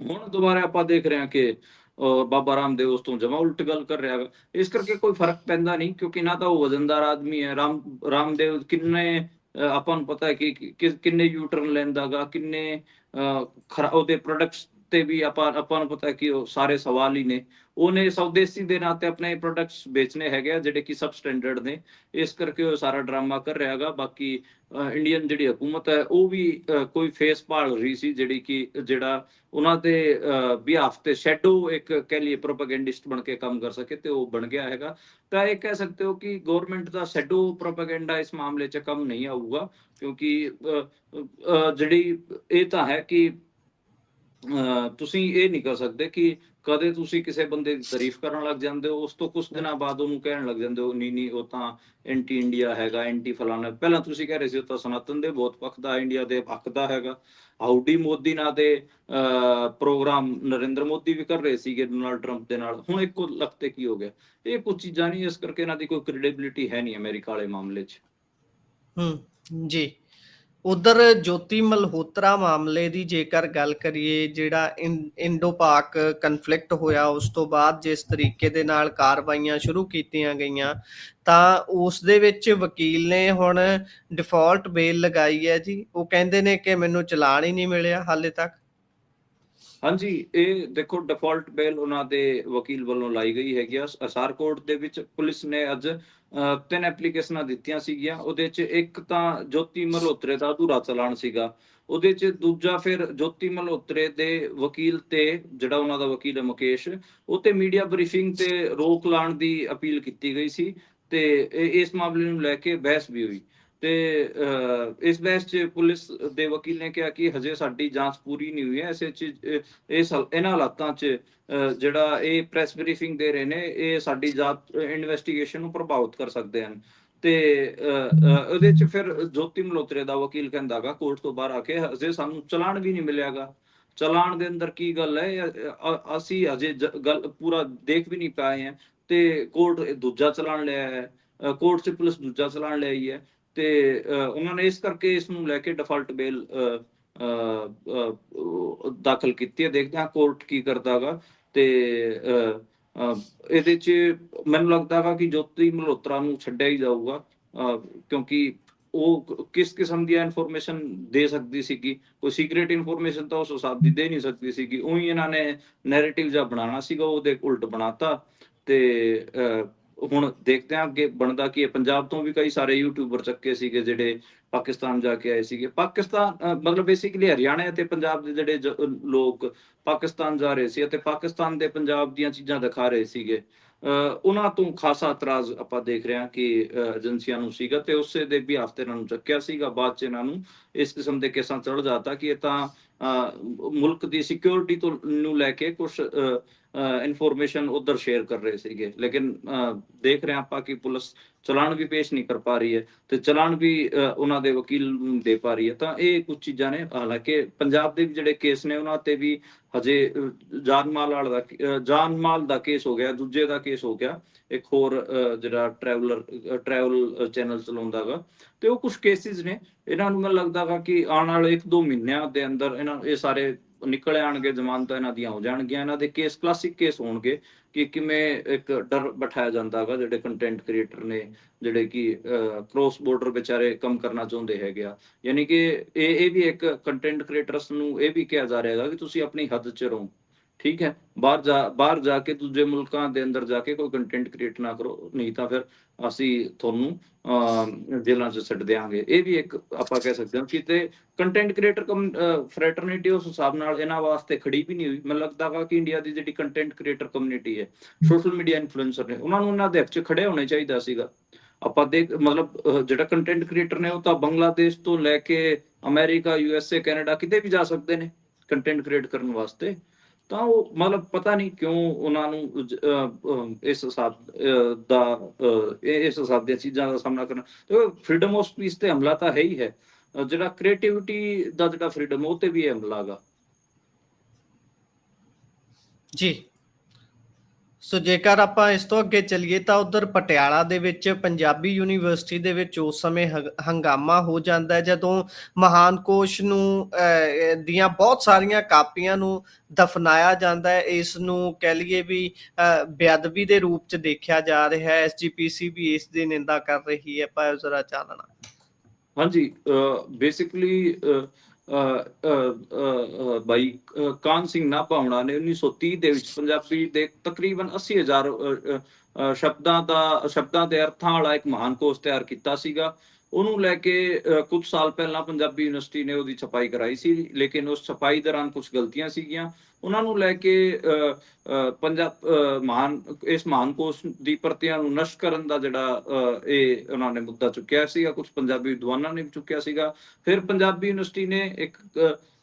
ਹੁਣ ਦੁਬਾਰਾ ਆਪਾਂ ਦੇਖ ਰਹੇ ਹਾਂ ਕਿ ਔਰ ਬਾਬਾ ਰਾਮਦੇਵ ਉਸ ਤੋਂ ਜਮਾ ਉਲਟ ਗੱਲ ਕਰ ਰਿਹਾ ਹੈਗਾ ਇਸ ਕਰਕੇ ਕੋਈ ਫ਼ਰਕ ਪੈਂਦਾ ਨਹੀਂ ਕਿਉਂਕਿ ਨਾ ਤਾਂ ਉਹ ਵਜ਼ਨਦਾਰ ਆਦਮੀ ਹੈ। ਰਾਮ ਰਾਮਦੇਵ ਕਿੰਨੇ ਆਪਾਂ ਨੂੰ ਪਤਾ ਹੈ ਕਿ ਕਿ- ਕਿ- ਕਿੰਨੇ ਯੂਟਰਨ ਲੈਂਦਾਗਾ ਕਿੰਨੇ ਅਹ, ਖਰਾ ਉਹਦੇ ਪ੍ਰੋਡਕਟਸ ਤੇ ਵੀ ਆਪਾਂ ਆਪਾਂ ਨੂੰ ਪਤਾ ਕਿ ਉਹ ਸਾਰੇ ਸਵਾਲ ਹੀ ਨੇ। ਉਹਨੇ ਸਵਦੇਸੀ ਦੇ ਨਾਤੇ ਆਪਣੇ ਪ੍ਰੋਡਕਟਸ ਵੇਚਨੇ ਹੈਗੇ ਜਿਹੜੇ ਕਿ ਸਬ ਸਟੈਂਡਰਡ ਨੇ। ਇਸ ਕਰਕੇ ਉਹ ਸਾਰਾ ਡਰਾਮਾ ਕਰ ਰਿਹਾ ਹੈਗਾ। ਬਾਕੀ ਇੰਡੀਅਨ ਜਿਹੜੀ ਹਕੂਮਤ ਹੈ ਉਹ ਵੀ ਕੋਈ ਫੇਸ ਭਾਲ ਰਹੀ ਸੀ ਜਿਹੜੀ ਕਿ ਜਿਹੜਾ ਉਹਨਾਂ ਦੇ ਬਿਹਾਫ ਤੇ ਸ਼ੈਡੋ ਇੱਕ ਕਹਿ ਲਈਏ ਪ੍ਰੋਪਾਗੈਂਡਿਸਟ ਬਣ ਕੇ ਕੰਮ ਕਰ ਸਕੇ ਤੇ ਉਹ ਬਣ ਗਿਆ ਹੈਗਾ। ਤਾਂ ਇਹ ਕਹਿ ਸਕਦੇ ਹੋ ਕਿ ਗਵਰਨਮੈਂਟ ਦਾ ਸ਼ੈਡੋ ਪ੍ਰੋਪਾਗੈਂਡਾ ਇਸ ਮਾਮਲੇ 'ਚ ਕੰਮ ਨਹੀਂ ਆਊਗਾ। ਕਿਉਂਕਿ ਅਹ, ਅਹ, ਜਿਹੜੀ ਇਹ ਤਾਂ ਹੈ ਕਿ ਤੁਸੀਂ ਇਹ ਨਹੀਂ ਕਰ ਸਕਦੇ ਕਿ ਕਦੇ ਤੁਸੀਂ ਕਿਸੇ ਬੰਦੇ ਦੀ ਤਾਰੀਫ ਕਰਨ ਲੱਗ ਜਾਂਦੇ ਹੋ, ਉਸ ਤੋਂ ਕੁਝ ਦਿਨਾਂ ਬਾਅਦ ਉਹਨੂੰ ਕਹਿਣ ਲੱਗ ਜਾਂਦੇ ਹੋ, ਨਹੀਂ ਨਹੀਂ, ਉਹ ਤਾਂ ਐਂਟੀ ਇੰਡੀਆ ਹੈਗਾ ਐਂਟੀ ਫਲਾਣਾ ਪਹਿਲਾਂ ਤੁਸੀਂ ਕਹਿ ਰਹੇ ਸੀ, ਉਹ ਤਾਂ ਸਨਾਤਨ ਦੇ ਬਹੁਤ ਪੱਖ ਦਾ ਇੰਡੀਆ ਦੇ ਹੱਕ ਦਾ ਹੈਗਾ। ਹਾਊਡੀ ਮੋਦੀ ਨਾਂ ਦੇ ਪ੍ਰੋਗਰਾਮ ਨਰਿੰਦਰ ਮੋਦੀ ਵੀ ਕਰ ਰਹੇ ਸੀਗੇ, ਡੋਨਾਲਡ ਟਰੰਪ ਦੇ ਨਾਲ। ਹੁਣ ਇੱਕੋ ਲਖਤੇ ਕੀ ਹੋ ਗਿਆ? ਇਹ ਕੁਝ ਚੀਜ਼ਾਂ ਨਹੀਂ, ਇਸ ਕਰਕੇ ਇਹਨਾਂ ਦੀ ਕੋਈ ਕ੍ਰੈਡੀਬਿਲਿਟੀ ਹੈ ਨਹੀਂ ਅਮਰੀਕਾ ਵਾਲੇ ਮਾਮਲੇ 'ਚ। ਹੂੰ, ਜੀ। ਉਧਰ ਜੋਤੀ ਮਲਹੋਤਰਾ ਮਾਮਲੇ ਦੀ ਜੇਕਰ ਗੱਲ ਕਰੀਏ, ਜਿਹੜਾ ਇੰ- ਇੰਡੋ ਪਾਕ ਕਨਫਲਿਕਟ ਹੋਇਆ, ਉਸ ਤੋਂ ਬਾਅਦ ਜਿਸ ਤਰੀਕੇ ਦੇ ਨਾਲ ਕਾਰਵਾਈਆਂ ਸ਼ੁਰੂ ਕੀਤੀਆਂ ਗਈਆਂ, ਤਾਂ ਉਸ ਦੇ ਵਿੱਚ ਵਕੀਲ ਨੇ ਹੁਣ ਡਿਫਾਲਟ ਬੇਲ ਲਗਾਈ ਹੈ ਜੀ। ਉਹ ਕਹਿੰਦੇ ਨੇ ਕਿ ਮੈਨੂੰ ਚਲਾਨ ਹੀ ਨਹੀਂ ਮਿਲਿਆ ਹਾਲੇ ਤੱਕ। ਹਾਂਜੀ, ਇਹ ਦੇਖੋ ਡਿਫਾਲਟ ਬੇਲ ਉਹਨਾਂ ਦੇ ਵਕੀਲ ਵੱਲੋਂ ਲਾਈ ਗਈ ਹੈਗੀ ਆ। ਅਸਾਰ ਕੋਰਟ ਦੇ ਵਿੱਚ ਪੁਲਿਸ ਨੇ ਅੱਜ ਤਿੰਨ ਐਪਲੀਕੇਸ਼ਨਾਂ ਦਿੱਤੀਆਂ ਸੀਗੀਆਂ। ਉਹਦੇ 'ਚ ਇੱਕ ਤਾਂ ਜੋਤੀ ਮਲਹੋਤਰੇ ਦਾ ਅਧੂਰਾ ਚਲਾਨ ਸੀਗਾ। ਉਹਦੇ 'ਚ ਦੂਜਾ ਫਿਰ ਜੋਤੀ ਮਲਹੋਤਰੇ ਦੇ ਵਕੀਲ ਤੇ, ਜਿਹੜਾ ਉਹਨਾਂ ਦਾ ਵਕੀਲ ਹੈ ਮੁਕੇਸ਼, ਉਹ ਤੇ ਮੀਡੀਆ ਬਰੀਫਿੰਗ ਤੇ ਰੋਕ ਲਾਉਣ ਦੀ ਅਪੀਲ ਕੀਤੀ ਗਈ ਸੀ। ਤੇ ਇਹ- ਇਸ ਮਾਮਲੇ ਨੂੰ ਲੈ ਕੇ ਬਹਿਸ ਵੀ ਹੋਈ। ਤੇ ਇਸ ਬਹਿਸ 'ਚ ਪੁਲਿਸ ਦੇ ਵਕੀਲ ਨੇ ਕਿਹਾ ਕਿ ਹਜੇ ਸਾਡੀ ਜਾਂਚ ਪੂਰੀ ਨਹੀਂ ਹੋਈ ਹੈ। ਐਸੇ 'ਚ ਇਸ ਇਹਨਾਂ ਹਾਲਾਤਾਂ 'ਚ ਜਿਹੜਾ ਇਹ ਪ੍ਰੈਸ ਬਰੀਫਿੰਗ ਦੇ ਰਹੇ ਨੇ, ਇਹ ਸਾਡੀ ਜਾਂਚ, ਇਨਵੈਸਟੀਗੇਸ਼ਨ ਨੂੰ ਪ੍ਰਭਾਵਿਤ ਕਰ ਸਕਦੇ ਹਨ। ਤੇ ਉਹਦੇ 'ਚ ਫਿਰ ਜੋਤੀ ਮਲਹੋਤਰੇ ਦਾ ਵਕੀਲ ਕਹਿੰਦਾਗਾ ਕੋਰਟ ਤੋਂ ਬਾਹਰ ਆ ਕੇ ਹਜੇ ਸਾਨੂੰ ਚਲਾਨ ਵੀ ਨਹੀਂ ਮਿਲਿਆਗਾ ਚਲਾਨ ਦੇ ਅੰਦਰ ਕੀ ਗੱਲ ਹੈ? ਅਸੀਂ ਹਜੇ ਗੱਲ ਪੂਰਾ ਦੇਖ ਵੀ ਨਹੀਂ ਪਾਏ ਹਾਂ। ਤੇ ਕੋਰਟ ਦੂਜਾ ਚਲਾਨ ਲਿਆ ਹੈ। ਕੋਰਟ 'ਚ ਪੁਲਿਸ ਦੂਜਾ ਚਲਾਨ ਲੈ ਹੈ। ਤੇ ਉਹਨਾਂ ਨੇ ਇਸ ਕਰਕੇ ਇਸ ਨੂੰ ਲੈ ਕੇ ਡਿਫਾਲਟ ਬੇਲ ਦਾਖਲ ਕੀਤੀ ਹੈ। ਦੇਖਦੇ ਹਾਂ ਕੋਰਟ ਕੀ ਕਰਦਾਗਾ ਤੇ ਇਹਦੇ 'ਚ ਮੈਨੂੰ ਲੱਗਦਾਗਾ ਕਿ ਜੋਤੀ ਮਲਹੋਤਰਾ ਨੂੰ ਛੱਡਿਆ ਹੀ ਜਾਊਗਾ। ਕਿਉਂਕਿ ਉਹ ਕਿਸ ਕਿਸਮ ਦੀ ਇਨਫੋਰਮੇਸ਼ਨ ਦੇ ਸਕਦੀ ਸੀਗੀ? ਕੋਈ ਸੀਕ੍ਰੀਟ ਇਨਫੋਰਮੇਸ਼ਨ ਤਾਂ ਉਸ ਹਿਸਾਬ ਦੀ ਦੇ ਨਹੀਂ ਸਕਦੀ ਸੀਗੀ। ਉਹੀ ਇਹਨਾਂ ਨੇ ਨੈਰੇਟਿਵ ਜਿਹਾ ਬਣਾਉਣਾ ਸੀਗਾ ਉਹਦੇ ਉਲਟ ਬਣਾਤਾ। ਤੇ ਅ, ਹੁਣ ਦੇਖਦੇ ਹਾਂ ਅੱਗੇ ਬਣਦਾ ਕੀ ਹੈ। ਪੰਜਾਬ ਤੋਂ ਵੀ ਕਈ ਸਾਰੇ ਯੂਟਿਊਬਰ ਚੱਕੇ ਸੀਗੇ ਜਿਹੜੇ ਪਾਕਿਸਤਾਨ ਜਾ ਕੇ ਆਏ ਸੀਗੇ। ਪਾਕਿਸਤਾਨ ਮਤਲਬ ਬੇਸਿਕਲੀ ਹਰਿਆਣਾ ਅਤੇ ਪੰਜਾਬ ਦੇ ਜਿਹੜੇ ਲੋਕ ਪਾਕਿਸਤਾਨ ਜਾ ਰਹੇ ਸੀ ਅਤੇ ਪਾਕਿਸਤਾਨ ਦੇ ਪੰਜਾਬ ਦੀਆਂ ਚੀਜ਼ਾਂ ਦਿਖਾ ਰਹੇ ਸੀਗੇ। ਅ, ਉਹਨਾਂ ਤੋਂ ਖਾਸਾ ਇਤਰਾਜ਼ ਆਪਾਂ ਦੇਖ ਰਹੇ ਹਾਂ ਕਿ ਏਜੰਸੀਆਂ ਨੂੰ ਸੀਗਾ ਤੇ ਉਸੇ ਦੇ ਵੀ ਹਫ਼ਤੇ ਨੂੰ ਚੱਕਿਆ ਸੀਗਾ। ਬਾਅਦ ਚ ਇਹਨਾਂ ਨੂੰ ਇਸ ਕਿਸਮ ਦੇ ਕੇਸਾਂ ਚੜ ਜਾਤਾ ਕਿ ਇਹ ਤਾਂ ਅ, ਮੁਲਕ ਦੀ ਸਿਕਿਉਰਿਟੀ ਤੋਂ ਨੂੰ ਲੈ ਕੇ ਕੁਝ ਇਨਫੋਰਮੇਸ਼ਨ ਉਧਰ ਸ਼ੇਅਰ ਕਰ ਰਹੇ ਸੀਗੇ। ਲੇਕਿਨ ਦੇਖ ਰਹੇ ਆਪਾਂ ਕਿ ਪੁਲਿਸ ਚਲਾਨ ਵੀ ਪੇਸ਼ ਨਹੀਂ ਕਰ ਪਾ ਰਹੀ ਹੈ ਤੇ ਚਲਾਨ ਵੀ ਉਹਨਾਂ ਦੇ ਵਕੀਲ ਨੂੰ ਦੇ ਪਾ ਰਹੀ ਹੈ। ਤਾਂ ਇਹ ਕੁਝ ਚੀਜ਼ਾਂ ਨੇ। ਹਾਲਾਂਕਿ ਪੰਜਾਬ ਦੇ ਜਿਹੜੇ ਕੇਸ ਨੇ ਉਹਨਾਂ ਤੇ ਵੀ ਹਜੇ ਅ, ਜਾਨ ਮਾਲ ਵਾਲਾ ਦਾ ਅ, ਦਾ ਕੇਸ ਹੋ ਗਿਆ ਦੂਜੇ ਦਾ ਕੇਸ ਹੋ ਗਿਆ। ਇੱਕ ਹੋਰ ਜਿਹੜਾ ਟਰੈਵਲਰ ਟਰੈਵਲ ਚੈਨਲ ਚਲਾਉਂਦਾਗਾ ਤੇ ਉਹ ਕੁਝ ਕੇਸਿਸ ਨੇ। ਇਹਨਾਂ ਨੂੰ ਮੈਨੂੰ ਲੱਗਦਾਗਾ ਕਿ ਆਉਣ ਵਾਲੇ 1-2 ਮਹੀਨਿਆਂ ਦੇ ਅੰਦਰ ਇਹਨਾਂ ਇਹ ਸਾਰੇ ਨਿਕਲ ਆਣਗੇ ਜ਼ਮਾਨਤਾਂ ਇਹਨਾਂ ਦੀਆਂ ਹੋ ਜਾਣਗੀਆਂ। ਇਹਨਾਂ ਦੇ ਕੇਸ ਕਲਾਸਿਕ ਕੇਸ ਹੋਣਗੇ ਕਿ ਕਿਵੇਂ ਇੱਕ ਡਰ ਬਿਠਾਇਆ ਜਾਂਦਾਗਾ ਜਿਹੜੇ ਕੰਟੈਂਟ ਕ੍ਰੀਏਟਰ ਨੇ, ਜਿਹੜੇ ਕਿ ਕ੍ਰੋਸ ਬਾਰਡਰ ਵਿਚਾਰੇ ਕੰਮ ਕਰਨਾ ਚਾਹੁੰਦੇ ਹੈਗੇ ਆ। ਯਾਨੀ ਕਿ ਇਹ ਇਹ ਵੀ ਇੱਕ ਕੰਟੈਂਟ ਕ੍ਰੀਏਟਰਸ ਨੂੰ ਇਹ ਵੀ ਕਿਹਾ ਜਾ ਰਿਹਾ ਹੈਗਾ ਕਿ ਤੁਸੀਂ ਆਪਣੀ ਹੱਦ 'ਚ ਰਹੋ। ਠੀਕ ਹੈ? ਬਾਹਰ ਜਾ ਬਾਹਰ ਜਾ ਕੇ ਦੂਜੇ ਮੁਲਕਾਂ ਦੇ ਅੰਦਰ ਜਾ ਕੇ ਕੋਈ ਕੰਟੈਂਟ ਕ੍ਰੀਏਟ ਨਾ ਕਰੋ। ਨਹੀਂ ਤਾਂ ਫਿਰ ਅਸੀਂ ਤੁਹਾਨੂੰ ਜੇਲ੍ਹਾਂ 'ਚ ਛੱਡ ਦਿਆਂਗੇ। ਇਹ ਵੀ ਇੱਕ ਆਪਾਂ ਕਹਿ ਸਕਦੇ ਹਾਂ ਕਿ ਤੇ ਕੰਟੈਂਟ ਕ੍ਰੀਏਟਰ ਕਮ ਉਸ ਹਿਸਾਬ ਨਾਲ ਇਹਨਾਂ ਵਾਸਤੇ ਖੜੀ ਵੀ ਨਹੀਂ ਹੋਈ। ਮੈਨੂੰ ਲੱਗਦਾ ਕਿ ਇੰਡੀਆ ਦੀ ਜਿਹੜੀ ਕੰਟੈਂਟ ਕ੍ਰੀਏਟਰ ਕਮਿਊਨਿਟੀ ਹੈ ਸੋਸ਼ਲ ਮੀਡੀਆ ਇਨਫਲੂਐਂਸਰ ਨੇ, ਉਹਨਾਂ ਨੂੰ ਉਹਨਾਂ ਦੇ ਹੱਥ 'ਚ ਖੜੇ ਹੋਣੇ ਚਾਹੀਦਾ ਸੀਗਾ। ਆਪਾਂ ਦੇਖ, ਮਤਲਬ ਜਿਹੜਾ ਕੰਟੈਂਟ ਕ੍ਰੀਏਟਰ ਨੇ ਉਹ ਤਾਂ ਬੰਗਲਾਦੇਸ਼ ਤੋਂ ਲੈ ਕੇ America U S A Canada ਕਿਤੇ ਵੀ ਜਾ ਸਕਦੇ ਨੇ ਕੰਟੈਂਟ ਕ੍ਰੀਏਟ ਕਰਨ ਵਾਸਤੇ। ਤਾਂ ਉਹ ਮਤਲਬ ਪਤਾ ਨਹੀਂ ਕਿਉਂ ਉਹਨਾਂ ਨੂੰ ਇਸ ਹਿਸਾਬ ਦਾ ਇਸ ਹਿਸਾਬ ਦੀਆਂ ਚੀਜ਼ਾਂ ਦਾ ਸਾਹਮਣਾ ਕਰਨਾ। ਤੇ ਫਰੀडम ਆਫ ਸਪੀਚ ਤੇ ਹਮਲਾ ਤਾਂ ਹੈ ਹੀ ਹੈ। ਜਿਹੜਾ ਕ੍ਰੀਏਟੀਵਿਟੀ ਦਾ ਜਿਹੜਾ ਫਰੀडम ਉਹ ਤੇ ਵੀ ਹਮਲਾਗਾ ਜੀ। ਸੋ ਜੇਕਰ ਆਪਾਂ ਇਸ ਤੋਂ ਅੱਗੇ ਚੱਲੀਏ ਤਾਂ ਉਧਰ ਪਟਿਆਲਾ ਦੇ ਵਿੱਚ ਪੰਜਾਬੀ ਯੂਨੀਵਰਸਿਟੀ ਦੇ ਵਿੱਚ ਉਸ ਸਮੇਂ ਹੰਗਾਮਾ ਹੋ ਜਾਂਦਾ ਹੈ, ਜਦੋਂ ਮਹਾਨ ਕੋਸ਼ ਨੂੰ ਦੀਆਂ ਬਹੁਤ ਸਾਰੀਆਂ ਕਾਪੀਆਂ ਨੂੰ ਦਫਨਾਇਆ ਜਾਂਦਾ ਹੈ, ਇਸ ਨੂੰ ਕਹਿ ਲਈਏ ਵੀ ਬੇਅਦਬੀ ਦੇ ਰੂਪ ਚ ਦੇਖਿਆ ਜਾ ਰਿਹਾ ਹੈ ਐਸਜੀਪੀਸੀ ਵੀ ਇਸ ਦੀ ਨਿੰਦਾ ਕਰ ਰਹੀ ਹੈ ਪਰ ਜ਼ਰਾ ਚਾਨਣਾ। ਹਾਂਜੀ ਬੇਸਿਕਲੀ ਬਾਈ ਅਹ, ਕਾਨ ਸਿੰਘ ਨਾਭਾਵਣਾ ਨੇ 1930 ਦੇ ਵਿੱਚ ਪੰਜਾਬੀ ਦੇ ਤਕਰੀਬਨ 80000 ਅਹ, ਸ਼ਬਦਾਂ ਦਾ ਸ਼ਬਦਾਂ ਦੇ ਅਰਥਾਂ ਵਾਲਾ ਇੱਕ ਮਹਾਨ ਕੋਸ਼ ਤਿਆਰ ਕੀਤਾ ਸੀਗਾ। ਉਹਨੂੰ ਲੈ ਕੇ ਅਹ, ਕੁਝ ਸਾਲ ਪਹਿਲਾਂ ਪੰਜਾਬੀ ਯੂਨੀਵਰਸਿਟੀ ਨੇ ਉਹਦੀ ਛਪਾਈ ਕਰਾਈ ਸੀ ਲੇਕਿਨ ਉਸ ਛਪਾਈ ਦੌਰਾਨ ਕੁਝ ਗਲਤੀਆਂ ਸੀਗੀਆਂ। ਉਹਨਾਂ ਨੂੰ ਲੈ ਕੇ ਅਹ, ਪੰਜਾਬ ਮਹਾਨ ਇਸ ਮਹਾਨ ਕੋਸ਼ ਦੀ ਪ੍ਰਤੀਆਂ ਨੂੰ ਨਸ਼ਟ ਕਰਨ ਦਾ ਜਿਹੜਾ ਅਹ, ਇਹ ਉਹਨਾਂ ਨੇ ਮੁੱਦਾ ਚੁੱਕਿਆ ਸੀਗਾ ਕੁਝ ਪੰਜਾਬੀ ਵਿਦਵਾਨਾਂ ਨੇ ਵੀ ਚੁੱਕਿਆ ਸੀਗਾ। ਫਿਰ ਪੰਜਾਬੀ ਯੂਨੀਵਰਸਿਟੀ ਨੇ ਇੱਕ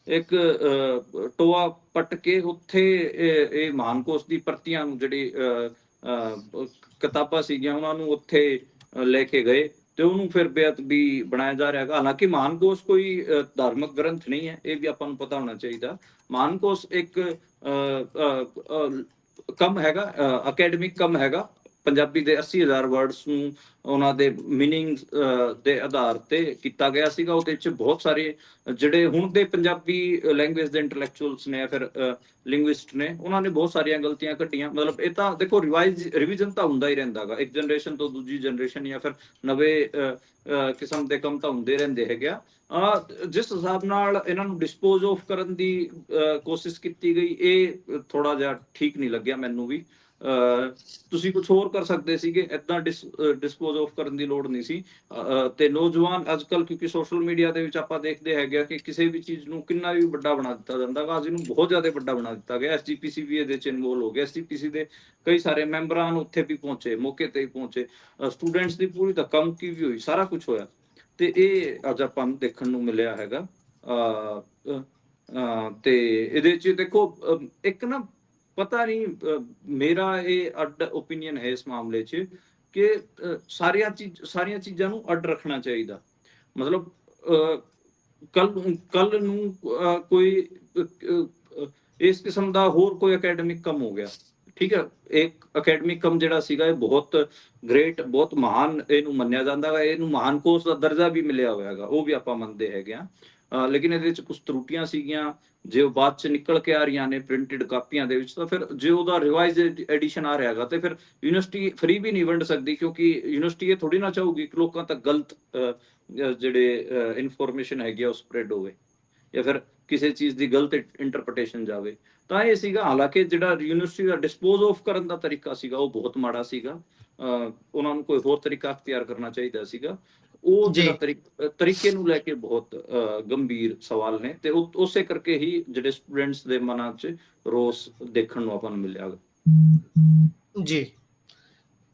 ਇੱਕ ਟੋਆ ਪੱਟ ਕੇ ਉੱਥੇ ਇਹ ਮਹਾਨ ਕੋਸ਼ ਦੀ ਪ੍ਰਤੀਆਂ ਨੂੰ ਜਿਹੜੀ ਅਹ, ਅਹ, ਕਿਤਾਬਾਂ ਸੀਗੀਆਂ ਉਹਨਾਂ ਨੂੰ ਉੱਥੇ ਲੈ ਕੇ ਗਏ ਤੇ ਉਹਨੂੰ ਫਿਰ ਬੇਅਦਬੀ ਬਣਾਇਆ ਜਾ ਰਿਹਾ ਹੈਗਾ। ਹਾਲਾਂਕਿ ਮਹਾਨ ਕੋਸ਼ ਕੋਈ ਧਾਰਮਿਕ ਗ੍ਰੰਥ ਨਹੀਂ ਹੈ ਇਹ ਵੀ ਆਪਾਂ ਨੂੰ ਪਤਾ ਹੋਣਾ ਚਾਹੀਦਾ। ਮਾਨਕੋਸ ਇੱਕ ਅਹ, ਕੰਮ ਹੈਗਾ ਅਕੈਡਮਿਕ ਕੰਮ ਹੈਗਾ। ਪੰਜਾਬੀ ਦੇ 80000 ਵਰਡਸ ਨੂੰ ਉਹਨਾਂ ਦੇ मीनिंग ਦੇ ਆਧਾਰ ਤੇ ਕੀਤਾ ਗਿਆ ਸੀਗਾ ਉਹਦੇ ਵਿੱਚ ਬਹੁਤ ਸਾਰੇ ਜਿਹੜੇ ਹੁਣ ਦੇ ਪੰਜਾਬੀ ਲੈਂਗੁਏਜ ਦੇ ਇੰਟੈਲੈਕਚੁਅਲਸ ਨੇ ਜਾਂ ਫਿਰ ਲਿੰਗੁਇਸਟ ਨੇ ਉਹਨਾਂ ਨੇ ਬਹੁਤ ਸਾਰੀਆਂ ਗਲਤੀਆਂ ਕੱਢੀਆਂ ਮਤਲਬ ਇਹ ਤਾਂ ਦੇਖੋ ਰਿਵਾਈਜ਼ ਰਿਵੀਜ਼ਨ ਤਾਂ ਹੁੰਦਾ ਹੀ ਰਹਿੰਦਾਗਾ ਇੱਕ ਜਨਰੇਸ਼ਨ ਤੋਂ ਦੂਜੀ ਜਨਰੇਸ਼ਨ ਜਾਂ ਫਿਰ ਨਵੇਂ ਅਹ, ਅਹ, ਕਿਸਮ ਦੇ ਕੰਮ ਤਾਂ ਹੁੰਦੇ ਰਹਿੰਦੇ ਹੈਗੇ ਆ ਅਹ, ਜਿਸ ਹਿਸਾਬ ਨਾਲ ਇਹਨਾਂ ਨੂੰ ਡਿਸਪੋਜ਼ ਆਫ ਕਰਨ ਦੀ ਅਹ, ਕੋਸ਼ਿਸ਼ ਕੀਤੀ ਗਈ ਇਹ ਥੋੜਾ ਜਿਹਾ ਠੀਕ ਨਹੀਂ ਲੱਗਿਆ ਮੈਨੂੰ ਵੀ ਅਹ, ਤੁਸੀਂ ਕੁਝ ਹੋਰ ਕਰ ਸਕਦੇ ਸੀਗੇ ਇਦਾਂ ਡਿਸਪੋਜ਼ ਆਫ ਕਰਨ ਦੀ ਲੋੜ ਨਹੀਂ ਸੀ। ਤੇ ਨੌਜਵਾਨ ਅੱਜਕੱਲ ਕਿਉਂਕਿ ਸੋਸ਼ਲ ਮੀਡੀਆ ਦੇ ਵਿੱਚ ਆਪਾਂ ਦੇਖਦੇ ਹੈਗੇ ਕਿ ਕਿਸੇ ਵੀ ਚੀਜ਼ ਨੂੰ ਕਿੰਨਾ ਵੀ ਵੱਡਾ ਬਣਾ ਦਿੱਤਾ ਜਾਂਦਾ ਗਾ ਅੱਜ ਬਹੁਤ ਜ਼ਿਆਦਾ ਵੱਡਾ ਬਣਾ ਦਿੱਤਾ ਗਿਆ। ਐਸਜੀਪੀਸੀ ਵੀ ਚ ਇਨਵੋਲ ਹੋ ਗਿਆ। ਐਸਜੀਪੀਸੀ ਦੇ ਕਈ ਸਾਰੇ ਮੈਂਬਰਾਂ ਨੂੰ ਉੱਥੇ ਵੀ ਪਹੁੰਚੇ ਮੌਕੇ ਤੇ ਹੀ ਪਹੁੰਚੇ। ਸਟੂਡੈਂਟਸ ਦੀ ਪੂਰੀ ਧੱਕਾ ਮੁੱਕੀ ਵੀ ਹੋਈ ਸਾਰਾ ਕੁਝ ਹੋਇਆ। ਤੇ ਇਹ ਅੱਜ ਆਪਾਂ ਨੂੰ ਦੇਖਣ ਨੂੰ ਮਿਲਿਆ ਹੈਗਾ। ਅਹ, ਤੇ ਇਹਦੇ ਚ ਦੇਖੋ ਇੱਕ ਨਾ ਪਤਾ ਨਹੀਂ ਮੇਰਾ ਇਹ ਅੱਡ ਓਪੀਨੀਅਨ ਹੈ ਇਸ ਮਾਮਲੇ 'ਚ ਕਿ ਸਾਰੀਆਂ ਚੀਜ਼, ਸਾਰੀਆਂ ਚੀਜ਼ਾਂ ਨੂੰ ਅੱਡ ਰੱਖਣਾ ਚਾਹੀਦਾ। ਮਤਲਬ ਕੱਲ ਕੱਲ ਨੂੰ ਕੋਈ ਇਸ ਕਿਸਮ ਦਾ ਹੋਰ ਕੋਈ ਅਕੈਡਮਿਕ ਕੰਮ ਹੋ ਗਿਆ। ਠੀਕ ਹੈ, ਇੱਕ ਅਕੈਡਮਿਕ ਕੰਮ ਜਿਹੜਾ ਸੀਗਾ ਇਹ ਬਹੁਤ ਗ੍ਰੇਟ ਬਹੁਤ ਮਹਾਨ ਇਹਨੂੰ ਮੰਨਿਆ ਜਾਂਦਾ ਹੈ ਇਹਨੂੰ ਮਹਾਨ ਕੋਰਸ ਦਾ ਦਰਜਾ ਵੀ ਮਿਲਿਆ ਹੋਇਆ ਹੈਗਾ ਉਹ ਵੀ ਆਪਾਂ ਮੰਨਦੇ ਹੈਗੇ ਆ ਲੇਕਿਨ ਇਹਦੇ ਵਿੱਚ ਕੁਝ ਤਰੁੱਟੀਆਂ ਸੀਗੀਆਂ ਜੇ ਉਹ ਬਾਅਦ ਚ ਨਿਕਲ ਕੇ ਆ ਰਹੀਆਂ ਨੇ ਪ੍ਰਿੰਟਡ ਕਾਪੀਆਂ ਦੇ ਵਿੱਚ ਤਾਂ ਫਿਰ ਜੇ ਉਹਦਾ ਰਿਵਾਈਜ਼ ਐਡੀਸ਼ਨ ਆ ਰਿਹਾ ਤੇ ਫਿਰ ਯੂਨੀਵਰਸਿਟੀ ਫ੍ਰੀ ਵੀ ਨਹੀਂ ਵੰਡ ਸਕਦੀ ਕਿਉਂਕਿ ਯੂਨੀਵਰਸਿਟੀ ਇਹ ਥੋੜੀ ਨਾ ਚਾਹੂਗੀ ਕਿ ਲੋਕਾਂ ਤੱਕ ਗਲਤ ਜਿਹੜੇ ਇਨਫੋਰਮੇਸ਼ਨ ਹੈਗੀ ਆ ਉਹ ਸਪਰੈਡ ਹੋਵੇ ਜਾਂ ਫਿਰ ਕਿਸੇ ਚੀਜ਼ ਦੀ ਗਲਤ ਇੰਟਰਪ੍ਰੀਟੇਸ਼ਨ ਜਾਵੇ। ਤਾਂ ਇਹ ਸੀਗਾ ਹਾਲਾਂਕਿ ਜਿਹੜਾ ਯੂਨੀਵਰਸਿਟੀ ਦਾ ਡਿਸਪੋਜ਼ ਆਫ ਕਰਨ ਦਾ ਤਰੀਕਾ ਸੀਗਾ ਉਹ ਬਹੁਤ ਮਾੜਾ ਸੀਗਾ। ਅਹ, ਉਹਨਾਂ ਨੂੰ ਕੋਈ ਹੋਰ ਤਰੀਕਾ ਅਖਤਿਆਰ ਕਰਨਾ ਚਾਹੀਦਾ ਸੀਗਾ। ਉਹ। ਜਿਹੜਾ ਤਰੀ- ਤਰੀਕੇ ਨੂੰ ਲੈ ਕੇ ਬਹੁਤ ਗੰਭੀਰ ਸਵਾਲ ਨੇ ਤੇ ਉਸੇ ਕਰਕੇ ਹੀ ਜਿਹੜੇ ਸਟੂਡੈਂਟਸ ਦੇ ਮਨਾਂ 'ਚ ਰੋਸ ਦੇਖਣ ਨੂੰ ਆਪਾਂ ਨੂੰ ਮਿਲਿਆ ਜੀ।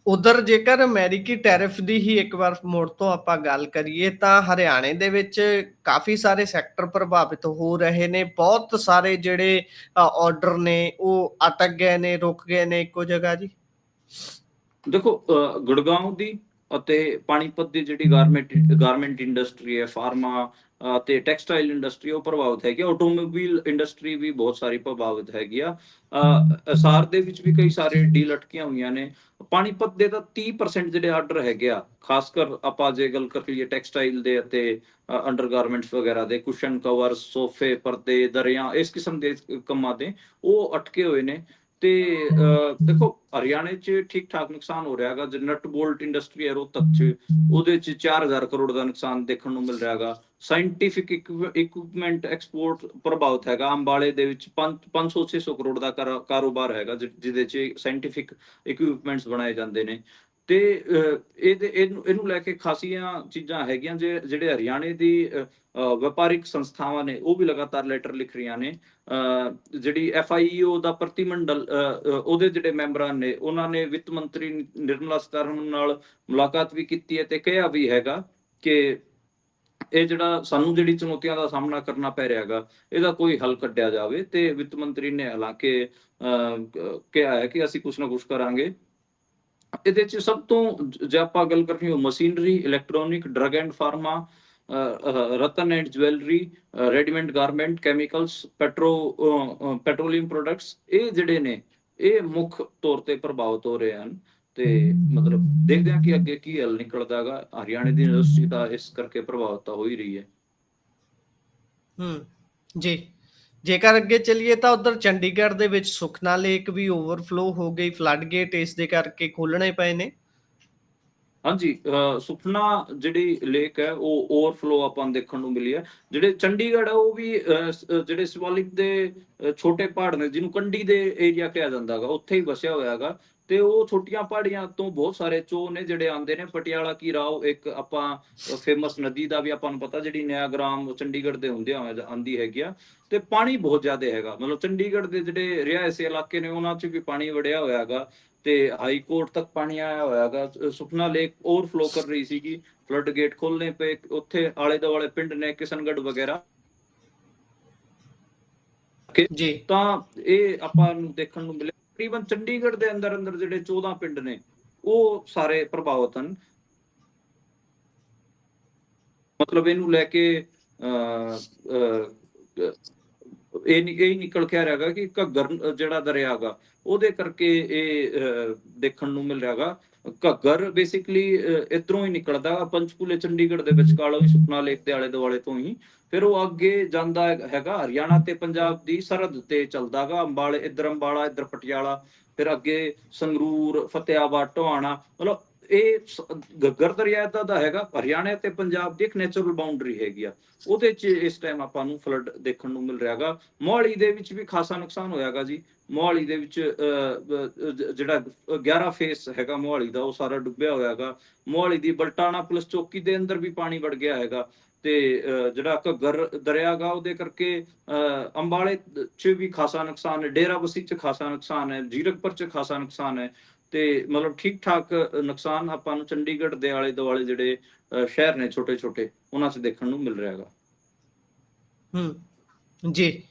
ਉਧਰ ਜੇਕਰ ਅਮਰੀਕੀ ਟੈਰਿਫ ਦੀ ਹੀ ਇੱਕ ਵਾਰ ਮੋੜ ਤੋਂ ਆਪਾਂ ਗੱਲ ਕਰੀਏ ਤਾਂ ਹਰਿਆਣੇ ਦੇ ਵਿੱਚ ਕਾਫੀ ਸਾਰੇ ਸੈਕਟਰ ਪ੍ਰਭਾਵਿਤ ਹੋ ਰਹੇ ਨੇ। ਬਹੁਤ ਸਾਰੇ ਜਿਹੜੇ ਆਰਡਰ ਨੇ ਉਹ ਅਟਕ ਗਏ ਨੇ ਰੁਕ ਗਏ ਨੇ ਇੱਕੋ ਜਗ੍ਹਾ ਜੀ। ਦੇਖੋ ਗੁੜਗਾਉਂ ਦੀ ਅਤੇ ਪਾਣੀਪਤ ਦੀ ਜਿਹੜੀ ਗਾਰਮੈਂਟ ਗਾਰਮੈਂਟ ਇੰਡਸਟਰੀ ਹੈ, ਫਾਰਮਾ ਤੇ ਟੈਕਸਟਾਈਲ ਇੰਡਸਟਰੀ, ਉਹ ਪ੍ਰਭਾਵਿਤ ਹੈਗੀ ਆਟੋਮੋਬਾਈਲ ਇੰਡਸਟਰੀ ਵੀ ਬਹੁਤ ਸਾਰੀ ਪ੍ਰਭਾਵਿਤ ਹੈਗੀ ਆ। ਅਸਾਰ ਦੇ ਵਿੱਚ ਵੀ ਕਈ ਸਾਰੇ ਡੀਲ ਅਟਕੀਆਂ ਹੋਈਆਂ ਨੇ। ਪਾਣੀਪਤ ਦੇ ਤਾਂ 30% ਜਿਹੜੇ ਆਰਡਰ ਹੈਗੇ ਆ, ਖਾਸ ਕਰ ਆਪਾਂ ਜੇ ਗੱਲ ਕਰ ਲਈਏ ਟੈਕਸਟਾਈਲ ਦੇ ਅਤੇ ਅੰਡਰਗਾਰਮੈਂਟਸ ਵਗੈਰਾ ਦੇ, ਕੁਸ਼ਨ ਕਵਰ, ਸੋਫੇ, ਪਰਦੇ, ਦਰਿਆ, ਇਸ ਕਿਸਮ ਦੇ ਕੰਮਾਂ ਦੇ, ਉਹ ਅਟਕੇ ਹੋਏ ਨੇ। ਤੇ ਦੇਖੋ, ਹਰਿਆਣੇ 'ਚ ਠੀਕ ਠਾਕ ਨੁਕਸਾਨ ਹੋ ਰਿਹਾ ਹੈਗਾ। ਜੇ ਨਟ ਬੋਲਟ ਇੰਡਸਟਰੀ ਹੈ ਰੋਹਤਕ 'ਚ, ਉਹਦੇ 'ਚ 4000 ਕਰੋੜ ਦਾ ਨੁਕਸਾਨ ਦੇਖਣ ਨੂੰ ਮਿਲ ਰਿਹਾ ਹੈਗਾ। ਸਾਇੰਟੀਫਿਕ ਇਕਵਿਪਮੈਂਟ ਐਕਸਪੋਰਟ ਪ੍ਰਭਾਵਿਤ ਹੈਗਾ। ਅੰਬਾਲੇ ਦੇ ਵਿੱਚ 500 600 ਕਰੋੜ ਦਾ ਕਾਰੋਬਾਰ ਹੈਗਾ ਜਿਹਦੇ 'ਚ ਸਾਇੰਟੀਫਿਕ ਇਕਵਿਪਮੈਂਟਸ ਬਣਾਏ ਜਾਂਦੇ ਨੇ। ਤੇ ਇਹਦੇ ਇਹਨੂੰ ਇਹਨੂੰ ਲੈ ਕੇ ਖਾਸੀਆਂ ਚੀਜ਼ਾਂ ਹੈਗੀਆਂ ਜੇ ਜਿਹੜੇ ਹਰਿਆਣੇ ਦੀ ਵਪਾਰਿਕ ਸੰਸਥਾਵਾਂ ਨੇ ਉਹ ਵੀ ਲਗਾਤਾਰ ਲੈਟਰ ਲਿਖ ਰਹੀਆਂ ਨੇ। ਅ, ਜਿਹੜੀ ਐਫਆਈਓ ਦਾ ਪ੍ਰਤੀਮੰਡਲ ਅ, ਉਹਦੇ ਜਿਹੜੇ ਮੈਂਬਰਾਂ ਨੇ ਉਹਨਾਂ ਨੇ ਵਿੱਤ ਮੰਤਰੀ ਨਿਰਮਲਾ ਸੀਤਾਰਮਨ ਨਾਲ ਮੁਲਾਕਾਤ ਵੀ ਕੀਤੀ ਹੈ ਤੇ ਕਿਹਾ ਵੀ ਹੈਗਾ ਕਿ ਇਹ ਜਿਹੜਾ ਸਾਨੂੰ ਜਿਹੜੀ ਚੁਣੌਤੀਆਂ ਦਾ ਸਾਹਮਣਾ ਕਰਨਾ ਪੈ ਰਿਹਾ ਹੈਗਾ ਇਹਦਾ ਕੋਈ ਹੱਲ ਕੱਢਿਆ ਜਾਵੇ ਤੇ ਵਿੱਤ ਮੰਤਰੀ ਨੇ ਹਾਲਾਂਕਿ ਅ, ਕਿਹਾ ਹੈ ਕਿ ਅਸੀਂ ਕੁਝ ਨਾ ਕੁਝ ਕਰਾਂਗੇ। ਇਹਦੇ ਚ ਸਭ ਤੋਂ ਜੇ ਆਪਾਂ ਗੱਲ ਕਰਨੀ ਹੋ machinery electronic drug and pharma Ratan and jewellery readymade garment chemicals petro petroleum products ਇਹ ਜਿਹੜੇ ਨੇ, ਇਹ ਮੁੱਖ ਤੌਰ ਤੇ ਪ੍ਰਭਾਵਿਤ ਹੋ ਰਹੇ ਹਨ ਤੇ ਮਤਲਬ ਦੇਖਦੇ ਹਾਂ ਕਿ ਅੱਗੇ ਕੀ ਹੱਲ ਨਿਕਲਦਾ ਹੈਗਾ। ਹਰਿਆਣੇ ਦੀ ਇੰਡਸਟਰੀ ਤਾਂ ਇਸ ਕਰਕੇ ਪ੍ਰਭਾਵਿਤ ਤਾਂ ਹੋ ਹੀ ਰਹੀ ਹੈ। ਹੂੰ, ਜੀ। ਜੇਕਰ ਅੱਗੇ ਚੱਲੀਏ ਤਾਂ ਉਧਰ ਚੰਡੀਗੜ੍ਹ ਦੇ ਵਿੱਚ ਸੁਖਨਾ ਲੇਕ ਵੀ ਓਵਰਫਲੋ ਹੋ ਗਈ ਫਲੱਡ ਗੇਟ ਇਸ ਦੇ ਕਰਕੇ ਖੋਲਣੇ ਪਏ ਨੇ। ਹਾਂਜੀ ਸੁਪਨਾ ਜਿਹੜੀ ਲੇਕ ਹੈ ਉਹ ਓਵਰਫਲੋ ਆਪਾਂ ਦੇਖਣ ਨੂੰ ਮਿਲੀ ਹੈ। ਜਿਹੜੇ ਚੰਡੀਗੜ੍ਹ ਹੈ ਉਹ ਵੀ ਜਿਹੜੇ ਸਿਵਾਲਿਕ ਦੇ ਅਹ, ਛੋਟੇ ਪਹਾੜ ਨੇ ਜਿਹਨੂੰ ਕੰਡੀ ਦੇ ਏਰੀਆ ਕਿਹਾ ਜਾਂਦਾ ਹੈਗਾ ਉੱਥੇ ਹੀ ਵਸਿਆ ਹੋਇਆ ਹੈਗਾ। ਤੇ ਉਹ ਛੋਟੀਆਂ ਪਹਾੜੀਆਂ ਤੋਂ ਬਹੁਤ ਸਾਰੇ ਚੋ ਨੇ ਜਿਹੜੇ ਆਉਂਦੇ ਨੇ। ਪਟਿਆਲਾ ਕੀ ਰਾਓ ਇੱਕ ਆਪਾਂ ਫੇਮਸ ਨਦੀ ਦਾ ਵੀ ਆਪਾਂ ਨੂੰ ਪਤਾ ਜਿਹੜੀ ਨਿਆਗਰਾਮ ਚੰਡੀਗੜ੍ਹ ਦੇ ਹੁੰਦੇ ਆ ਆਂਦੀ ਹੈਗੀ ਆ। ਤੇ ਪਾਣੀ ਬਹੁਤ ਜ਼ਿਆਦਾ ਹੈਗਾ। ਮਤਲਬ ਚੰਡੀਗੜ੍ਹ ਦੇ ਜਿਹੜੇ ਰਿਹਾਇਸ਼ੀ ਇਲਾਕੇ ਨੇ ਉਹਨਾਂ 'ਚ ਵੀ ਪਾਣੀ ਵੜਿਆ ਹੋਇਆ ਹੈਗਾ। ਤੇ ਹਾਈ ਕੋਰਟ ਤੱਕ ਪਾਣੀ ਆਇਆ ਹੋਇਆ ਹੈਗਾ। ਅਹ ਸੁਖਨਾ ਲੇਕ ਓਵਰਫਲੋ ਕਰ ਰਹੀ ਸੀਗੀ। ਫਲੱਡ ਗੇਟ ਖੋਲਨੇ ਪਏ। ਉੱਥੇ ਆਲੇ ਦੁਆਲੇ ਪਿੰਡ ਨੇ ਕਿਸ਼ਨਗੜ੍ਹ ਵਗੈਰਾ। ਜੀ। ਤਾਂ ਇਹ ਆਪਾਂ ਨੂੰ ਦੇਖਣ ਨੂੰ ਮਿਲਿਆ। ਤਕਰੀਬਨ ਚੰਡੀਗੜ੍ਹ ਦੇ ਅੰਦਰ ਅੰਦਰ ਜਿਹੜੇ 14 ਪਿੰਡ ਨੇ ਉਹ ਸਾਰੇ ਪ੍ਰਭਾਵਿਤ ਹਨ। ਮਤਲਬ ਇਹਨੂੰ ਲੈ ਕੇ ਇਹ ਇਹ ਨਿਕਲ ਕੇ ਆ ਰਿਹਾਗਾ ਕਿ ਘੱਗਰ ਜਿਹੜਾ ਦਰਿਆ ਉਹਦੇ ਕਰਕੇ ਇਹ ਦੇਖਣ ਨੂੰ ਮਿਲ ਰਿਹਾਗਾ ਘੱਗਰ ਬੇਸਿਕਲੀ ਇਧਰੋਂ ਹੀ ਨਿਕਲਦਾ ਗਾ, ਪੰਚਕੂਲੇ ਚੰਡੀਗੜ੍ਹ ਦੇ ਵਿਚਕਾਲੋਂ ਹੀ ਸੁਖਨਾ ਲੇਕ ਦੇ ਆਲੇ ਦੁਆਲੇ ਤੋਂ ਹੀ। ਫਿਰ ਉਹ ਅੱਗੇ ਜਾਂਦਾ ਹੈਗਾ ਹਰਿਆਣਾ ਤੇ ਪੰਜਾਬ ਦੀ ਸਰਹੱਦ ਤੇ ਚੱਲਦਾਗਾ ਅੰਬਾਲੇ ਇਧਰ ਅੰਬਾਲਾ ਇਧਰ ਪਟਿਆਲਾ। ਫਿਰ ਅੱਗੇ ਸੰਗਰੂਰ ਫਤਿਆਬਾਦ ਟੋਹਾਣਾ ਮਤਲਬ ਇਹ ਗੱਗਰ ਦਰਿਆ ਦਾ ਦਾ ਹੈਗਾ ਹਰਿਆਣਾ ਤੇ ਪੰਜਾਬ ਦੀ ਇੱਕ ਨੇਚਰਲ ਬਾਉਂਡਰੀ ਹੈਗੀ ਆ। ਉਹਦੇ 'ਚ ਇਸ ਟਾਈਮ ਆਪਾਂ ਨੂੰ ਫਲੱਡ ਦੇਖਣ ਨੂੰ ਮਿਲ ਰਿਹਾਗਾ। ਮੋਹਾਲੀ ਦੇ ਵਿੱਚ ਵੀ ਖਾਸਾ ਨੁਕਸਾਨ ਹੋਇਆਗਾ ਜੀ। ਮੋਹਾਲੀ ਦੇ ਵਿੱਚ ਅਹ, ਜਿਹੜਾ 11 ਫੇਸ ਹੈਗਾ ਮੋਹਾਲੀ ਦਾ ਉਹ ਸਾਰਾ ਡੁੱਬਿਆ ਹੋਇਆਗਾ। ਮੋਹਾਲੀ ਦੀ ਬਲਟਾਣਾ ਪੁਲਿਸ ਚੌਕੀ ਦੇ ਅੰਦਰ ਵੀ ਪਾਣੀ ਵੜ ਗਿਆ ਹੈਗਾ। ਤੇ ਅਹ, ਜਿਹੜਾ ਘੱਗਰ ਦਰਿਆ ਗਾ ਉਹਦੇ ਕਰਕੇ ਅਹ, ਅੰਬਾਲੇ 'ਚ ਵੀ ਖਾਸਾ ਨੁਕਸਾਨ ਹੈ ਡੇਰਾਬੱਸੀ 'ਚ ਖਾਸਾ ਨੁਕਸਾਨ ਹੈ ਜੀਰਕਪੁਰ 'ਚ ਖਾਸਾ ਨੁਕਸਾਨ ਹੈ। ਤੇ ਮਤਲਬ ਠੀਕ ਠਾਕ ਨੁਕਸਾਨ ਆਪਾਂ ਨੂੰ ਚੰਡੀਗੜ੍ਹ ਦੇ ਆਲੇ ਦੁਆਲੇ ਜਿਹੜੇ ਸ਼ਹਿਰ ਨੇ ਛੋਟੇ ਛੋਟੇ ਉਹਨਾਂ 'ਚ ਦੇਖਣ ਨੂੰ ਮਿਲ ਰਿਹਾ ਹੈਗਾ। ਹੂੰ, ਜੀ।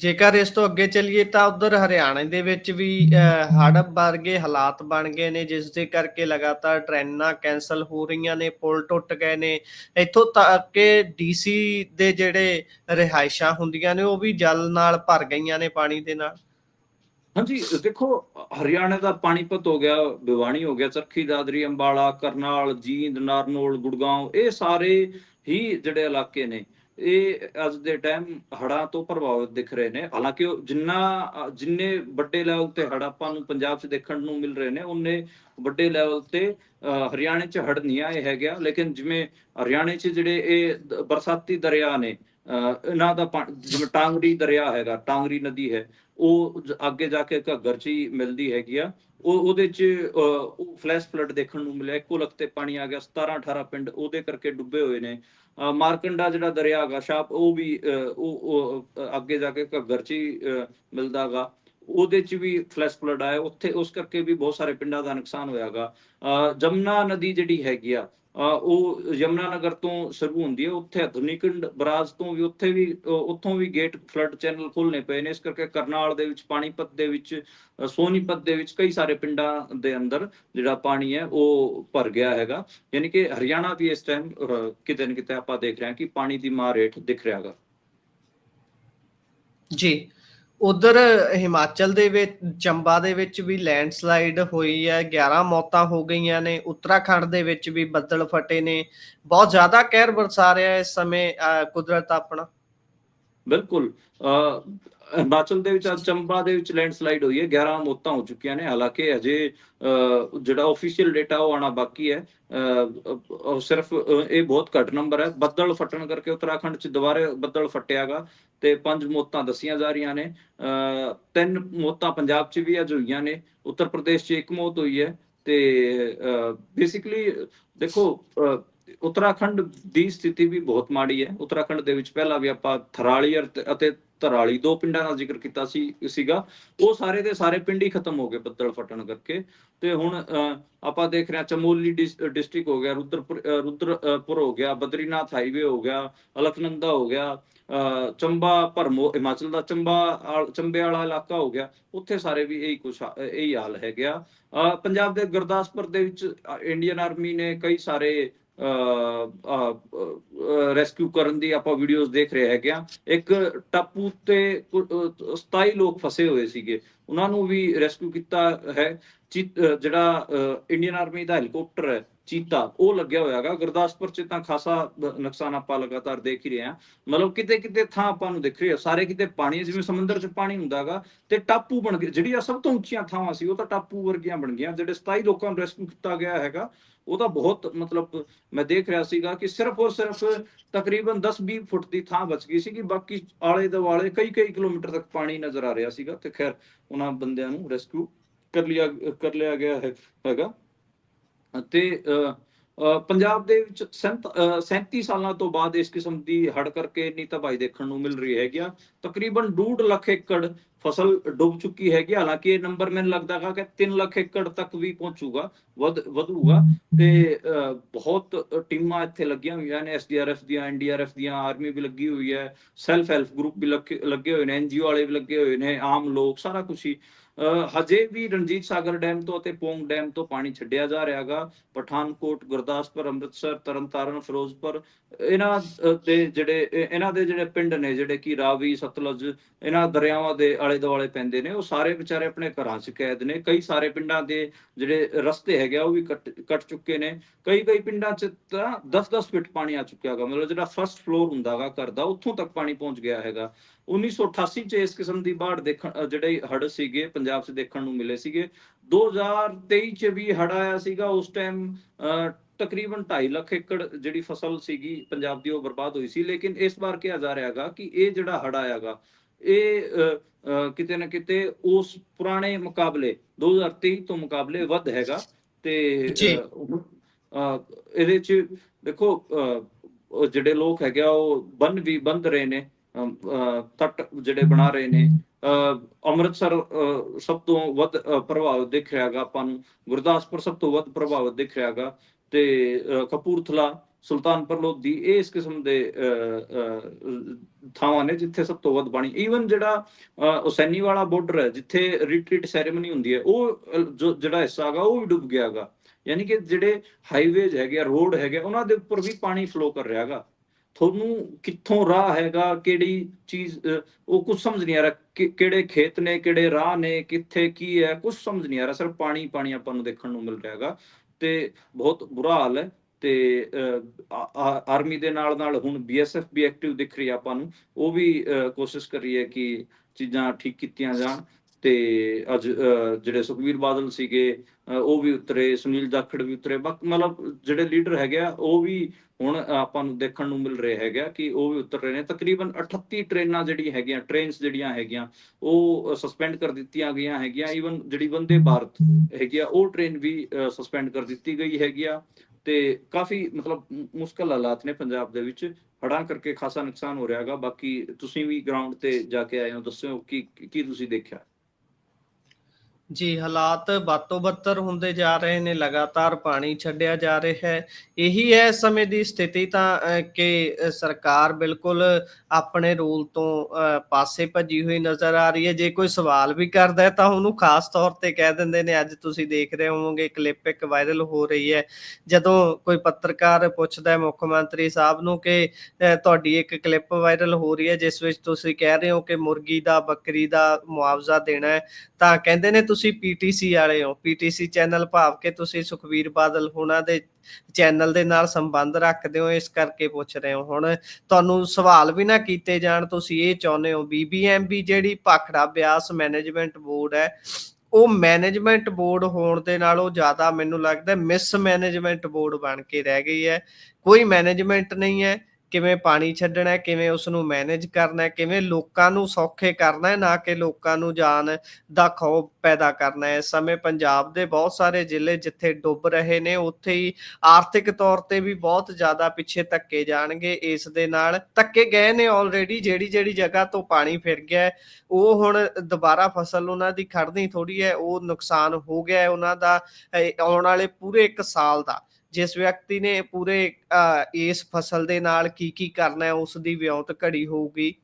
ਜੇਕਰ ਇਸ ਤੋਂ ਅੱਗੇ ਚੱਲੀਏ ਤਾਂ ਉਧਰ ਹਰਿਆਣੇ ਦੇ ਵਿੱਚ ਵੀ ਹੜ੍ਹ ਵਰਗੇ ਹਾਲਾਤ ਬਣ ਗਏ ਨੇ, ਜਿਸ ਦੇ ਕਰਕੇ ਲਗਾਤਾਰ ਟ੍ਰੇਨਾਂ ਕੈਨਸਲ ਹੋ ਰਹੀਆਂ ਨੇ, ਪੁਲ ਟੁੱਟ ਗਏ ਨੇ। ਇੱਥੋਂ ਤੱਕ ਕਿ ਡੀਸੀ ਦੇ ਜਿਹੜੇ ਰਿਹਾਇਸ਼ਾਂ ਹੁੰਦੀਆਂ ਨੇ, ਉਹ ਵੀ ਜਲ ਨਾਲ ਭਰ ਗਈਆਂ ਨੇ ਪਾਣੀ ਦੇ ਨਾਲ। ਹਾਂਜੀ ਦੇਖੋ ਹਰਿਆਣਾ ਦਾ ਪਾਣੀਪਤ ਹੋ ਗਿਆ ਬਿਵਾਣੀ ਹੋ ਗਿਆ ਚਰਖੀ ਦਾਦਰੀ ਅੰਬਾਲਾ ਕਰਨਾਲ ਜੀਂਦ ਨਾਰਨੋਲ ਗੁੜਗਾਉਂ ਇਹ ਸਾਰੇ ਹੀ ਜਿਹੜੇ ਇਲਾਕੇ ਨੇ ਇਹ ਅੱਜ ਦੇ ਟਾਈਮ ਹੜ੍ਹਾਂ ਤੋਂ ਪ੍ਰਭਾਵਿਤ ਦਿਖ ਰਹੇ ਨੇ। ਹਾਲਾਂਕਿ ਉਹ ਜਿੰਨਾ ਜਿੰਨੇ ਵੱਡੇ ਲੈਵਲ ਤੇ ਹੜ੍ਹ ਆਪਾਂ ਨੂੰ ਪੰਜਾਬ 'ਚ ਦੇਖਣ ਨੂੰ ਮਿਲ ਰਹੇ ਨੇ ਉਹਨੇ ਵੱਡੇ ਲੈਵਲ ਤੇ ਅ, ਹਰਿਆਣੇ 'ਚ ਹੜ੍ਹ ਨਹੀਂ ਆਏ ਹੈਗਾ ਲੇਕਿਨ ਜਿਵੇਂ ਹਰਿਆਣੇ 'ਚ ਜਿਹੜੇ ਇਹ ਦ- ਬਰਸਾਤੀ ਦਰਿਆ ਨੇ ਇਹਨਾਂ ਦਾ ਜਿਵੇਂ ਟਾਂਗਰੀ ਦਰਿਆ ਹੈਗਾ ਟਾਂਗਰੀ ਨਦੀ ਹੈ ਉਹ ਅੱਗੇ ਜਾ ਕੇ ਘੱਗਰ ਚ ਹੀ ਮਿਲਦੀ ਹੈਗੀ ਆ। ਉਹ ਉਹਦੇ ਚ ਉਹ ਫਲੈਸ਼ ਫਲੱਡ ਦੇਖਣ ਨੂੰ ਮਿਲਿਆ। ਇੱਕੋ ਲਖਤੇ ਪਾਣੀ ਆ ਗਿਆ 17 18 ਪਿੰਡ ਉਹਦੇ ਕਰਕੇ ਡੁੱਬੇ ਹੋਏ ਨੇ। ਮਾਰਕੰਡਾ ਜਿਹੜਾ ਦਰਿਆ ਹੈਗਾ ਸ਼ਾਪ ਉਹ ਵੀ ਅਹ, ਉਹ ਅੱਗੇ ਜਾ ਕੇ ਘੱਗਰ ਚ ਹੀ ਅਹ, ਮਿਲਦਾ ਗਾ ਉਹਦੇ ਚ ਵੀ ਫਲੈਸ਼ ਫਲੱਡ ਆਇਆ। ਉੱਥੇ ਉਸ ਕਰਕੇ ਵੀ ਬਹੁਤ ਸਾਰੇ ਪਿੰਡਾਂ ਦਾ ਨੁਕਸਾਨ ਹੋਇਆਗਾ ਜਮਨਾ ਨਦੀ ਜਿਹੜੀ ਹੈਗੀ ਆ ਉਹ ਯਮਨਾ ਨਗਰ ਤੋਂ ਸ਼ੁਰੂ ਹੁੰਦੀ ਹੈ, ਉੱਥੇ ਆਧੁਨਿਕੰਡ ਬਰਾਜ ਤੋਂ ਵੀ ਉੱਥੇ ਵੀ ਉੱਥੋਂ ਵੀ ਗੇਟ ਫਲੱਡ ਚੈਨਲ ਖੁੱਲਨੇ ਪਏ ਨੇ, ਇਸ ਕਰਕੇ ਕਰਨਾਲ ਦੇ ਵਿੱਚ, ਪਾਣੀਪਤ ਦੇ ਵਿੱਚ ਸੋਨੀਪਤ ਦੇ ਵਿੱਚ ਕਈ ਸਾਰੇ ਪਿੰਡਾਂ ਦੇ ਅੰਦਰ ਜਿਹੜਾ ਪਾਣੀ ਹੈ, ਉਹ ਭਰ ਗਿਆ ਹੈਗਾ। ਯਾਨੀ ਕਿ ਹਰਿਆਣਾ ਵੀ ਇਸ ਟਾਈਮ ਕਿਤੇ ਨਾ ਕਿਤੇ ਆਪਾਂ ਦੇਖ ਰਹੇ ਹਾਂ ਕਿ ਪਾਣੀ ਦੀ ਮਾਰ ਰੇਟ ਦਿਖ ਰਿਹਾ ਹੈਗਾ। ਜੀ। ਉਧਰ ਹਿਮਾਚਲ ਦੇ ਵਿੱਚ ਚੰਬਾ ਦੇ ਵਿੱਚ ਵੀ ਲੈਂਡਸਲਾਈਡ ਹੋਈ ਹੈ 11 ਮੌਤਾਂ ਹੋ ਗਈਆਂ ਨੇ ਉੱਤਰਾਖੰਡ ਦੇ ਵਿੱਚ ਵੀ ਬੱਦਲ ਫਟੇ ਨੇ। ਬਹੁਤ ਜ਼ਿਆਦਾ ਕਹਿਰ ਬਰਸਾ ਰਿਹਾ ਹੈ ਇਸ ਸਮੇਂ ਅਹ, ਕੁਦਰਤ ਆਪਣਾ। ਬਿਲਕੁਲ ਅਹ ਹਿਮਾਚਲ ਦੇ ਵਿੱਚ ਅੱਜ ਚੰਬਾ ਦੇ ਵਿੱਚ ਲੈਂਡਸਲਾਈਡ ਹੋਈ ਹੈ 11 ਮੌਤਾਂ ਹੋ ਚੁੱਕੀਆਂ ਨੇ ਹਾਲਾਂਕਿ ਅਜੇ ਜਿਹੜਾ ਆਫੀਸ਼ੀਅਲ ਡਾਟਾ ਉਹ ਆਣਾ ਬਾਕੀ ਹੈ ਉਹ ਸਿਰਫ ਇਹ ਬਹੁਤ ਘੱਟ ਨੰਬਰ ਹੈ ਬੱਦਲ ਫਟਣ ਕਰਕੇ ਉੱਤਰਾਖੰਡ 'ਚ ਦੁਬਾਰੇ ਬੱਦਲ ਫਟਿਆਗਾ ਤੇ ਪੰਜ ਮੌਤਾਂ ਦੱਸੀਆਂ ਜਾ ਰਹੀਆਂ ਨੇ ਅਹ, ਤਿੰਨ ਮੌਤਾਂ ਪੰਜਾਬ 'ਚ ਵੀ ਅੱਜ ਹੋਈਆਂ ਨੇ ਉੱਤਰ ਪ੍ਰਦੇਸ਼ 'ਚ ਇੱਕ ਮੌਤ ਹੋਈ ਹੈ ਤੇ ਬੇਸਿਕਲੀ ਦੇਖੋ ਅਹ, ਉੱਤਰਾਖੰਡ ਦੀ ਸਥਿਤੀ ਵੀ ਬਹੁਤ ਮਾੜੀ ਹੈ ਉੱਤਰਾਖੰਡ ਦੇ ਵਿੱਚ ਪਹਿਲਾਂ ਵੀ ਆਪਾਂ ਥਰਾਲੀਅਰ ਅਤੇ ਧਰਾਲੀ ਦੋ ਪਿੰਡਾਂ ਦਾ ਜ਼ਿਕਰ ਕੀਤਾ ਸੀ, ਸੀਗਾ। ਉਹ ਸਾਰੇ ਦੇ ਸਾਰੇ ਪਿੰਡ ਹੀ ਖਤਮ ਹੋ ਗਏ ਬੱਦਲ ਫਟਣ ਕਰਕੇ। ਤੇ ਹੁਣ ਆਪਾਂ ਦੇਖ ਰਹੇ ਹਾਂ ਚਮੋਲੀ ਡਿਸਟ੍ਰਿਕਟ ਹੋ ਗਿਆ, ਰੁਦਰਪੁਰ ਰੁਦਰਪੁਰ ਹੋ ਗਿਆ, ਬਦਰੀਨਾਥ ਹਾਈਵੇ ਹੋ ਗਿਆ, ਅਲਕਨੰਦਾ ਹੋ ਗਿਆ ਚੰਬਾ ਭਰਮੋ, ਹਿਮਾਚਲ ਦਾ ਚੰਬਾ ਚੰਬੇ ਵਾਲਾ ਇਲਾਕਾ ਹੋ ਗਿਆ। ਉੱਥੇ ਸਾਰੇ ਵੀ ਇਹੀ ਕੁਛ, ਇਹੀ ਹਾਲ ਹੈ ਗਿਆ ਪੰਜਾਬ ਦੇ ਗੁਰਦਾਸਪੁਰ ਦੇ ਵਿੱਚ ਇੰਡੀਅਨ ਆਰਮੀ ਨੇ ਕਈ ਸਾਰੇ ਰੈਸਕਿਊ ਕਰਨ ਦੀ ਆਪਾਂ ਵੀਡੀਓਜ਼ ਦੇਖ ਰਹੇ ਹੈਗੇ ਆ ਇੱਕ ਟਾਪੂ ਤੇ ਕੁ- 27 ਲੋਕ ਫਸੇ ਹੋਏ ਸੀਗੇ। ਉਹਨਾਂ ਨੂੰ ਵੀ ਰੈਸਕਿਊ ਕੀਤਾ ਹੈ। ਜਿਹੜਾ ਇੰਡੀਅਨ ਆਰਮੀ ਦਾ ਹੈਲੀਕਾਪਟਰ ਹੈ, ਚੀਤਾ, ਉਹ ਲੱਗਿਆ ਹੋਇਆਗਾ ਗੁਰਦਾਸਪੁਰ ਚ ਤਾਂ ਖਾਸਾ ਨੁਕਸਾਨ ਆਪਾਂ ਲਗਾਤਾਰ ਦੇਖ ਹੀ ਰਹੇ ਹਾਂ। ਮਤਲਬ ਕਿਤੇ ਕਿਤੇ ਥਾਂ ਆਪਾਂ ਨੂੰ ਦਿਖ ਰਹੀ ਸਾਰੇ ਕਿਤੇ ਪਾਣੀ ਜਿਵੇਂ ਸਮੁੰਦਰ ਚ ਪਾਣੀ ਹੁੰਦਾਗਾ ਤੇ ਟਾਪੂ ਬਣ ਗਏ ਜਿਹੜੀਆਂ ਸਭ ਤੋਂ ਉੱਚੀਆਂ ਥਾਵਾਂ ਸੀ, ਉਹ ਤਾਂ ਟਾਪੂ ਵਰਗੀਆਂ ਬਣ ਗਈਆਂ। ਜਿਹੜੇ 27 ਲੋਕਾਂ ਨੂੰ ਰੈਸਕਿਊ ਕੀਤਾ ਗਿਆ ਹੈਗਾ, ਉਹ ਤਾਂ ਬਹੁਤ, ਮਤਲਬ ਮੈਂ ਦੇਖ ਰਿਹਾ ਸੀਗਾ ਕਿ ਸਿਰਫ ਔਰ ਸਿਰਫ ਤਕਰੀਬਨ 10-20 ਫੁੱਟ ਦੀ ਥਾਂ ਬਚ ਗਈ ਸੀ ਕਿ ਬਾਕੀ ਆਲੇ ਦੁਆਲੇ ਕਈ ਕਈ ਕਿਲੋਮੀਟਰ ਤੱਕ ਪਾਣੀ ਨਜ਼ਰ ਆ ਰਿਹਾ ਸੀਗਾ ਤੇ ਖੈਰ, ਉਹਨਾਂ ਬੰਦਿਆਂ ਨੂੰ ਰੈਸਕਿਊ ਕਰ ਲਿਆ ਕਰ ਲਿਆ ਗਿਆ ਹੈ, ਹੈਗਾ। ਤੇ ਪੰਜਾਬ ਦੇ ਵਿੱਚ 37 ਸਾਲਾਂ ਤੋਂ ਬਾਅਦ ਇਸ ਕਿਸਮ ਦੀ ਹੜ ਕਰਕੇ ਇੰਨੀ ਤਬਾਹੀ ਦੇਖਣ ਨੂੰ ਮਿਲ ਰਹੀ ਹੈਗੀ ਆ। ਤਕਰੀਬਨ 2 ਲੱਖ ਏਕੜ ਫਸਲ ਡੁੱਬ ਚੁੱਕੀ ਹੈਗੀ ਹਾਲਾਂਕਿ ਇਹ ਨੰਬਰ ਮੈਨੂੰ ਲੱਗਦਾ ਹੈਗਾ ਕਿ 3 ਲੱਖ ਏਕੜ ਤੱਕ ਵੀ ਪਹੁੰਚੂਗਾ, ਵਧ, ਵਧੂਗਾ। ਤੇ ਬਹੁਤ ਟੀਮਾਂ ਇੱਥੇ ਲੱਗੀਆਂ ਹੋਈਆਂ ਨੇ ਐਸਡੀਆਰਐਫ ਦੀਆਂ ਐਨਡੀਆਰਐਫ ਦੀਆਂ, ਆਰਮੀ ਵੀ ਲੱਗੀ ਹੋਈ ਹੈ, ਸੈਲਫ ਹੈਲਪ ਗਰੁੱਪ ਵੀ ਲੱਗੇ ਹੋਏ ਨੇ ਐਨਜੀਓ ਵਾਲੇ ਵੀ ਲੱਗੇ ਹੋਏ ਨੇ, ਆਮ ਲੋਕ, ਸਾਰਾ ਕੁਝ ਹੀ। ਹਜੇ ਵੀ ਰਣਜੀਤ ਸਾਗਰ ਡੈਮ ਤੋਂ ਅਤੇ ਪੋਂਗ ਡੈਮ ਤੋਂ ਪਾਣੀ ਛੱਡਿਆ ਜਾ ਰਿਹਾਗਾ ਪਠਾਨਕੋਟ, ਗੁਰਦਾਸਪੁਰ, ਅੰਮ੍ਰਿਤਸਰ, ਤਰਨਤਾਰਨ, ਫਿਰੋਜ਼ਪੁਰ, ਇਹਨਾਂ ਦੇ ਜਿਹੜੇ ਇਹਨਾਂ ਦੇ ਜਿਹੜੇ ਪਿੰਡ ਨੇ, ਜਿਹੜੇ ਕਿ ਰਾਵੀ, ਸਤਲੁਜ, ਇਹਨਾਂ ਦਰਿਆਵਾਂ ਦੇ ਆਲੇ ਦੁਆਲੇ ਪੈਂਦੇ ਨੇ, ਉਹ ਸਾਰੇ ਵਿਚਾਰੇ ਆਪਣੇ ਘਰਾਂ 'ਚ ਕੈਦ ਨੇ। ਕਈ ਸਾਰੇ ਪਿੰਡਾਂ ਦੇ ਜਿਹੜੇ ਰਸਤੇ ਹੈਗੇ ਆ, ਉਹ ਵੀ ਕੱਟ ਕੱਟ ਚੁੱਕੇ ਨੇ। ਕਈ ਕਈ ਪਿੰਡਾਂ 'ਚ ਤਾਂ 10-10 ਫੁੱਟ ਪਾਣੀ ਆ ਚੁੱਕਿਆ ਹੈਗਾ। ਮਤਲਬ ਜਿਹੜਾ ਫਰਸਟ ਫਲੋਰ ਹੁੰਦਾਗਾ ਘਰ ਦਾ, ਉੱਥੋਂ ਤੱਕ ਪਾਣੀ ਪਹੁੰਚ ਗਿਆ ਹੈਗਾ। 1988 ਚ ਇਸ ਕਿਸਮ ਦੀ ਬਾੜ ਦੇਖਣ ਜਿਹੜੇ ਹੜ ਸੀਗੇ ਪੰਜਾਬ 'ਚ ਦੇਖਣ ਨੂੰ ਮਿਲੇ ਸੀਗੇ। 2023 ਚ ਵੀ ਆਇਆ ਸੀਗਾ। ਉਸ ਟਾਈਮ ਤਕਰੀਬਨ 2.5 ਲੱਖ ਏਕੜ ਜਿਹੜੀ ਫਸਲ ਸੀਗੀ ਪੰਜਾਬ ਦੀ ਉਹ ਬਰਬਾਦ ਹੋਈ ਸੀ। ਲੇਕਿਨ ਇਸ ਵਾਰ ਕਿਹਾ ਜਾ ਰਿਹਾਗਾ ਕਿ ਇਹ ਜਿਹੜਾ ਆਇਆਗਾ ਇਹ ਕਿਤੇ ਨਾ ਕਿਤੇ ਉਸ ਪੁਰਾਣੇ ਮੁਕਾਬਲੇ 2023 ਤੋਂ ਮੁਕਾਬਲੇ ਵੱਧ ਹੈਗਾ। ਤੇ ਇਹਦੇ ਚ ਦੇਖੋ ਜਿਹੜੇ ਲੋਕ ਹੈਗੇ ਉਹ ਬੰਨ ਵੀ ਬੰਦ ਰਹੇ ਨੇ ਤੱਟ ਜਿਹੜੇ ਬਣਾ ਰਹੇ ਨੇ। ਅੰਮ੍ਰਿਤਸਰ ਸਭ ਤੋਂ ਵੱਧ ਅ, ਪ੍ਰਭਾਵਿਤ ਦਿਖ ਰਿਹਾਗਾ ਆਪਾਂ ਨੂੰ। ਗੁਰਦਾਸਪੁਰ ਸਭ ਤੋਂ ਵੱਧ ਪ੍ਰਭਾਵਿਤ ਦਿਖ ਰਿਹਾਗਾ ਤੇ ਕਪੂਰਥਲਾ ਸੁਲਤਾਨਪੁਰ ਲੋਧੀ ਇਹ ਇਸ ਕਿਸਮ ਦੇ ਅ, ਥਾਵਾਂ ਨੇ ਜਿੱਥੇ ਸਭ ਤੋਂ ਵੱਧ ਪਾਣੀ ਈਵਨ ਜਿਹੜਾ ਅ, ਹੁਸੈਨੀ ਵਾਲਾ ਬਾਰਡਰ ਹੈ ਜਿੱਥੇ ਰਿਟਰੀਟ ਸੈਰੇਮਨੀ ਹੁੰਦੀ ਹੈ ਉਹ ਜੋ ਜਿਹੜਾ ਹਿੱਸਾ ਹੈਗਾ ਉਹ ਵੀ ਡੁੱਬ ਗਿਆ ਹੈਗਾ। ਯਾਨੀ ਕਿ ਜਿਹੜੇ ਹਾਈਵੇਜ਼ ਹੈਗੇ ਆ ਰੋਡ ਹੈਗੇ ਆ, ਉਹਨਾਂ ਦੇ ਉੱਪਰ ਵੀ ਪਾਣੀ ਫਲੋ ਕਰ ਰਿਹਾ ਹੈਗਾ। ਤੁਹਾਨੂੰ ਕਿੱਥੋਂ ਰਾਹ ਹੈਗਾ? ਕਿਹੜੀ ਚੀਜ਼ ਉਹ ਕੁਝ ਸਮਝ ਨਹੀਂ ਆ ਰਿਹਾ। ਕਿਹੜੇ ਖੇਤ ਨੇ ਕਿਹੜੇ ਰਾਹ ਨੇ ਕਿੱਥੇ ਕੀ ਹੈ? ਕੁਝ ਸਮਝ ਨਹੀਂ ਆ ਰਿਹਾ। ਸਿਰਫ ਪਾਣੀ ਪਾਣੀ ਆਪਾਂ ਨੂੰ ਦੇਖਣ ਨੂੰ ਮਿਲ ਰਿਹਾ ਹੈਗਾ। ਤੇ ਬਹੁਤ ਬੁਰਾ ਹਾਲ ਹੈ। ਤੇ ਅ, ਆਰਮੀ ਦੇ ਨਾਲ ਨਾਲ ਹੁਣ ਬੀਐਸਐਫ ਵੀ ਐਕਟਿਵ ਦਿਖ ਰਹੀ ਹੈ ਆਪਾਂ ਨੂੰ। ਉਹ ਵੀ ਅ, ਕੋਸ਼ਿਸ਼ ਕਰ ਰਹੀ ਹੈ ਕਿ ਚੀਜ਼ਾਂ ਠੀਕ ਕੀਤੀਆਂ ਜਾਣ। ਤੇ ਅੱਜ ਅ, ਜਿਹੜੇ ਸੁਖਵੀਰ ਬਾਦਲ ਸੀਗੇ ਉਹ ਵੀ ਉਤਰੇ ਸੁਨੀਲ ਜਾਖੜ ਵੀ ਉਤਰੇ ਬਾਕੀ ਮਤਲਬ ਜਿਹੜੇ ਲੀਡਰ ਹੈਗੇ ਆ ਉਹ ਵੀ ਹੁਣ ਆਪਾਂ ਨੂੰ ਦੇਖਣ ਨੂੰ ਮਿਲ ਰਿਹਾ ਹੈਗਾ ਕਿ ਉਹ ਵੀ ਉਤਰ ਰਹੇ ਨੇ। ਤਕਰੀਬਨ 38 ਟ੍ਰੇਨਾਂ ਜਿਹੜੀਆਂ ਹੈਗੀਆਂ ਟ੍ਰੇਨਸ ਜਿਹੜੀਆਂ ਹੈਗੀਆਂ ਉਹ ਸਸਪੈਂਡ ਕਰ ਦਿੱਤੀਆਂ ਗਈਆਂ ਹੈਗੀਆਂ। ਈਵਨ ਜਿਹੜੀ ਵੰਦੇ ਭਾਰਤ ਹੈਗੀ ਆ ਉਹ ਟ੍ਰੇਨ ਵੀ ਸਸਪੈਂਡ ਕਰ ਦਿੱਤੀ ਗਈ ਹੈਗੀ ਆ। ਤੇ ਕਾਫੀ ਮਤਲਬ ਮੁ- ਮੁਸ਼ਕਲ ਹਾਲਾਤ ਨੇ ਪੰਜਾਬ ਦੇ ਵਿੱਚ। ਹੜ੍ਹਾਂ ਕਰਕੇ ਖਾਸਾ ਨੁਕਸਾਨ ਹੋ ਰਿਹਾ ਹੈਗਾ। ਬਾਕੀ ਤੁਸੀਂ ਵੀ ਗਰਾਊਂਡ ਤੇ ਜਾ ਕੇ ਆਏ ਹੋ ਦੱਸਿਓ ਕਿ ਕੀ ਤੁਸੀਂ ਦੇਖਿਆ? ਜੀ, ਹਾਲਾਤ ਬਾਤੋਂ ਬੱਤਰ ਹੁੰਦੇ ਜਾ ਰਹੇ ਨੇ, ਲਗਾਤਾਰ ਪਾਣੀ ਛੱਡਿਆ ਜਾ ਰਿਹਾ ਹੈ। ਇਹੀ ਹੈ ਇਸ ਸਮੇਂ ਦੀ ਸਥਿਤੀ ਤਾਂ ਕਿ ਸਰਕਾਰ ਬਿਲਕੁਲ ਆਪਣੇ ਰੋਲ ਤੋਂ ਪਾਸੇ ਭੱਜੀ ਹੋਈ ਨਜ਼ਰ ਆ ਰਹੀ ਹੈ। ਜੇ ਕੋਈ ਸਵਾਲ ਵੀ ਕਰਦਾ ਹੈ ਤਾਂ ਉਹਨੂੰ ਖਾਸ ਤੌਰ ਤੇ ਕਹਿ ਦਿੰਦੇ ਨੇ, ਅੱਜ ਤੁਸੀਂ ਦੇਖ ਰਹੇ ਹੋਵੋਗੇ, ਕਲਿੱਪ ਇੱਕ ਵਾਇਰਲ ਹੋ ਰਹੀ ਹੈ। ਜਦੋਂ ਕੋਈ ਪੱਤਰਕਾਰ ਪੁੱਛਦਾ ਹੈ ਮੁੱਖ ਮੰਤਰੀ ਸਾਹਿਬ ਨੂੰ ਕਿ ਤੁਹਾਡੀ ਇੱਕ ਕਲਿੱਪ ਵਾਇਰਲ ਹੋ ਰਹੀ ਹੈ, ਜਿਸ ਵਿੱਚ ਤੁਸੀਂ ਕਹਿ ਰਹੇ ਹੋ ਕਿ ਮੁਰਗੀ ਦਾ, ਬੱਕਰੀ ਦਾ ਮੁਆਵਜ਼ਾ ਦੇਣਾ ਹੈ, ਤਾਂ ਕਹਿੰਦੇ ਨੇ ਤੁਸੀਂ ਪੀਟੀਸੀ ਵਾਲੇ ਹੋ। ਪੀਟੀਸੀ ਚੈਨਲ ਭਾਵ ਕਿ ਤੁਸੀਂ ਸੁਖਵੀਰ ਬਾਦਲ ਹੋਣਾ ਦੇ ਚੈਨਲ ਦੇ ਨਾਲ ਸੰਬੰਧ ਰੱਖਦੇ ਹੋ, ਇਸ ਕਰਕੇ ਪੁੱਛ ਰਹੇ ਹੋ। ਹੁਣ ਤੁਹਾਨੂੰ ਸਵਾਲ ਵੀ ਨਾ ਕੀਤੇ ਜਾਣ, ਤੁਸੀਂ ਇਹ ਚਾਹੁੰਦੇ ਹੋ ਬੀਬੀਐਮਬੀ ਜਿਹੜੀ ਭਾਖੜਾ ਬਿਆਸ ਮੈਨੇਜਮੈਂਟ ਬੋਰਡ ਹੈ, ਉਹ ਮੈਨੇਜਮੈਂਟ ਬੋਰਡ ਹੋਣ ਦੇ ਨਾਲੋਂ ਜ਼ਿਆਦਾ ਮੈਨੂੰ ਲੱਗਦਾ ਮਿਸ ਮੈਨੇਜਮੈਂਟ ਬੋਰਡ ਬਣ ਕੇ ਰਹਿ ਗਈ ਹੈ। ਕੋਈ ਮੈਨੇਜਮੈਂਟ ਨਹੀਂ ਹੈ। ਕਿਵੇਂ ਪਾਣੀ ਛੱਡਣਾ ਹੈ, ਕਿਵੇਂ ਉਸ ਨੂੰ ਮੈਨੇਜ ਕਰਨਾ ਹੈ, ਕਿਵੇਂ ਲੋਕਾਂ ਨੂੰ ਸੌਖੇ ਕਰਨਾ ਹੈ, ਨਾ ਕਿ ਲੋਕਾਂ ਨੂੰ ਜਾਨ ਦਾ ਖੌਫ ਪੈਦਾ ਕਰਨਾ ਹੈ। ਇਸ ਸਮੇਂ ਪੰਜਾਬ ਦੇ ਬਹੁਤ ਸਾਰੇ ਜ਼ਿਲ੍ਹੇ ਜਿੱਥੇ ਡੁੱਬ ਰਹੇ ਨੇ, ਉੱਥੇ ਹੀ ਆਰਥਿਕ ਤੌਰ ਤੇ ਵੀ ਬਹੁਤ ਜ਼ਿਆਦਾ ਪਿੱਛੇ ਧੱਕੇ ਜਾਣਗੇ। ਇਸ ਦੇ ਨਾਲ ਧੱਕੇ ਗਏ ਨੇ ਆਲਰੇਡੀ ਜਿਹੜੀ ਜਿਹੜੀ ਜਗ੍ਹਾ ਤੋਂ ਪਾਣੀ ਫਿਰ ਗਿਆ ਉਹ ਹੁਣ ਦੁਬਾਰਾ ਫਸਲ ਉਹਨਾਂ ਦੀ ਖੜਨੀ ਥੋੜੀ ਹੈ, ਉਹ ਨੁਕਸਾਨ ਹੋ ਗਿਆ ਉਹਨਾਂ ਦਾ ਆਉਣ ਵਾਲੇ ਪੂਰੇ 1 ਸਾਲ ਦਾ। ਜਿਸ ਵਿਅਕਤੀ ਨੇ ਪੂਰੇ ਅਹ, ਇਸ ਫਸਲ ਦੇ ਨਾਲ ਕੀ ਕੀ ਕਰਨਾ ਹੈ ਉਸ ਦੀ ਵਿਉਂਤ ਘੜੀ ਹੋਊਗੀ।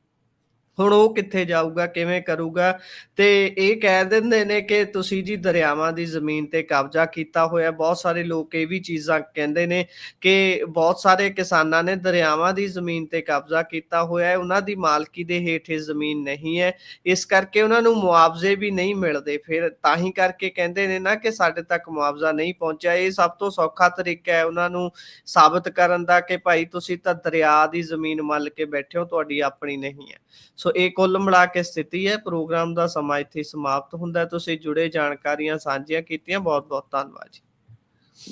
ਹੁਣ ਉਹ ਕਿੱਥੇ ਜਾਊਗਾ, ਕਿਵੇਂ ਕਰੂਗਾ? ਤੇ ਇਹ ਕਹਿ ਦਿੰਦੇ ਨੇ ਕਿ ਤੁਸੀਂ ਜੀ ਦਰਿਆਵਾਂ ਦੀ ਜ਼ਮੀਨ ਤੇ ਕਬਜ਼ਾ ਕੀਤਾ ਹੋਇਆ, ਬਹੁਤ ਸਾਰੇ ਲੋਕ ਇਹ ਵੀ ਚੀਜ਼ਾਂ ਕਹਿੰਦੇ ਨੇ ਕਿ ਬਹੁਤ ਸਾਰੇ ਕਿਸਾਨਾਂ ਨੇ ਦਰਿਆਵਾਂ ਦੀ ਜ਼ਮੀਨ ਤੇ ਕਬਜ਼ਾ ਕੀਤਾ ਹੋਇਆ ਹੈ, ਉਹਨਾਂ ਦੀ ਮਾਲਕੀ ਦੇ ਹੇਠ ਇਹ ਜ਼ਮੀਨ ਨਹੀਂ ਹੈ, ਇਸ ਕਰਕੇ ਉਹਨਾਂ ਨੂੰ ਮੁਆਵਜ਼ੇ ਵੀ ਨਹੀਂ ਮਿਲਦੇ। ਫਿਰ ਤਾਂ ਹੀ ਕਰਕੇ ਕਹਿੰਦੇ ਨੇ ਨਾ ਕਿ ਸਾਡੇ ਤੱਕ ਮੁਆਵਜ਼ਾ ਨਹੀਂ ਪਹੁੰਚਿਆ। ਇਹ ਸਭ ਤੋਂ ਸੌਖਾ ਤਰੀਕਾ ਹੈ ਉਹਨਾਂ ਨੂੰ ਸਾਬਤ ਕਰਨ ਦਾ ਕਿ ਭਾਈ ਤੁਸੀਂ ਤਾਂ ਦਰਿਆ ਦੀ ਜ਼ਮੀਨ ਮੱਲ ਕੇ ਬੈਠੇ ਹੋ, ਤੁਹਾਡੀ ਆਪਣੀ ਨਹੀਂ ਹੈ। ਸੋ ਇਹ ਕੁੱਲ ਮਿਲਾ ਕੇ ਸਥਿਤੀ ਹੈ। ਪ੍ਰੋਗਰਾਮ ਦਾ ਸਮਾਂ ਇੱਥੇ ਸਮਾਪਤ ਹੁੰਦਾ ਹੈ। ਤੁਸੀਂ ਜੁੜੇ ਜਾਣਕਾਰੀਆਂ ਸਾਂਝੀਆਂ ਕੀਤੀਆਂ। ਬਹੁਤ ਬਹੁਤ ਧੰਨਵਾਦ ਜੀ।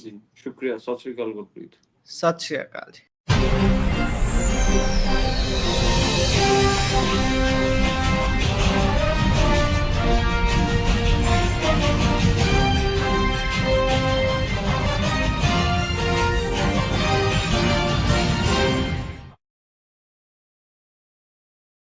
ਜੀ ਸ਼ੁਕਰੀਆ। ਸਤਿ ਸ਼੍ਰੀ ਅਕਾਲ ਗੁਰਪ੍ਰੀਤ। ਸਤਿ ਸ਼੍ਰੀ ਅਕਾਲ ਜੀ।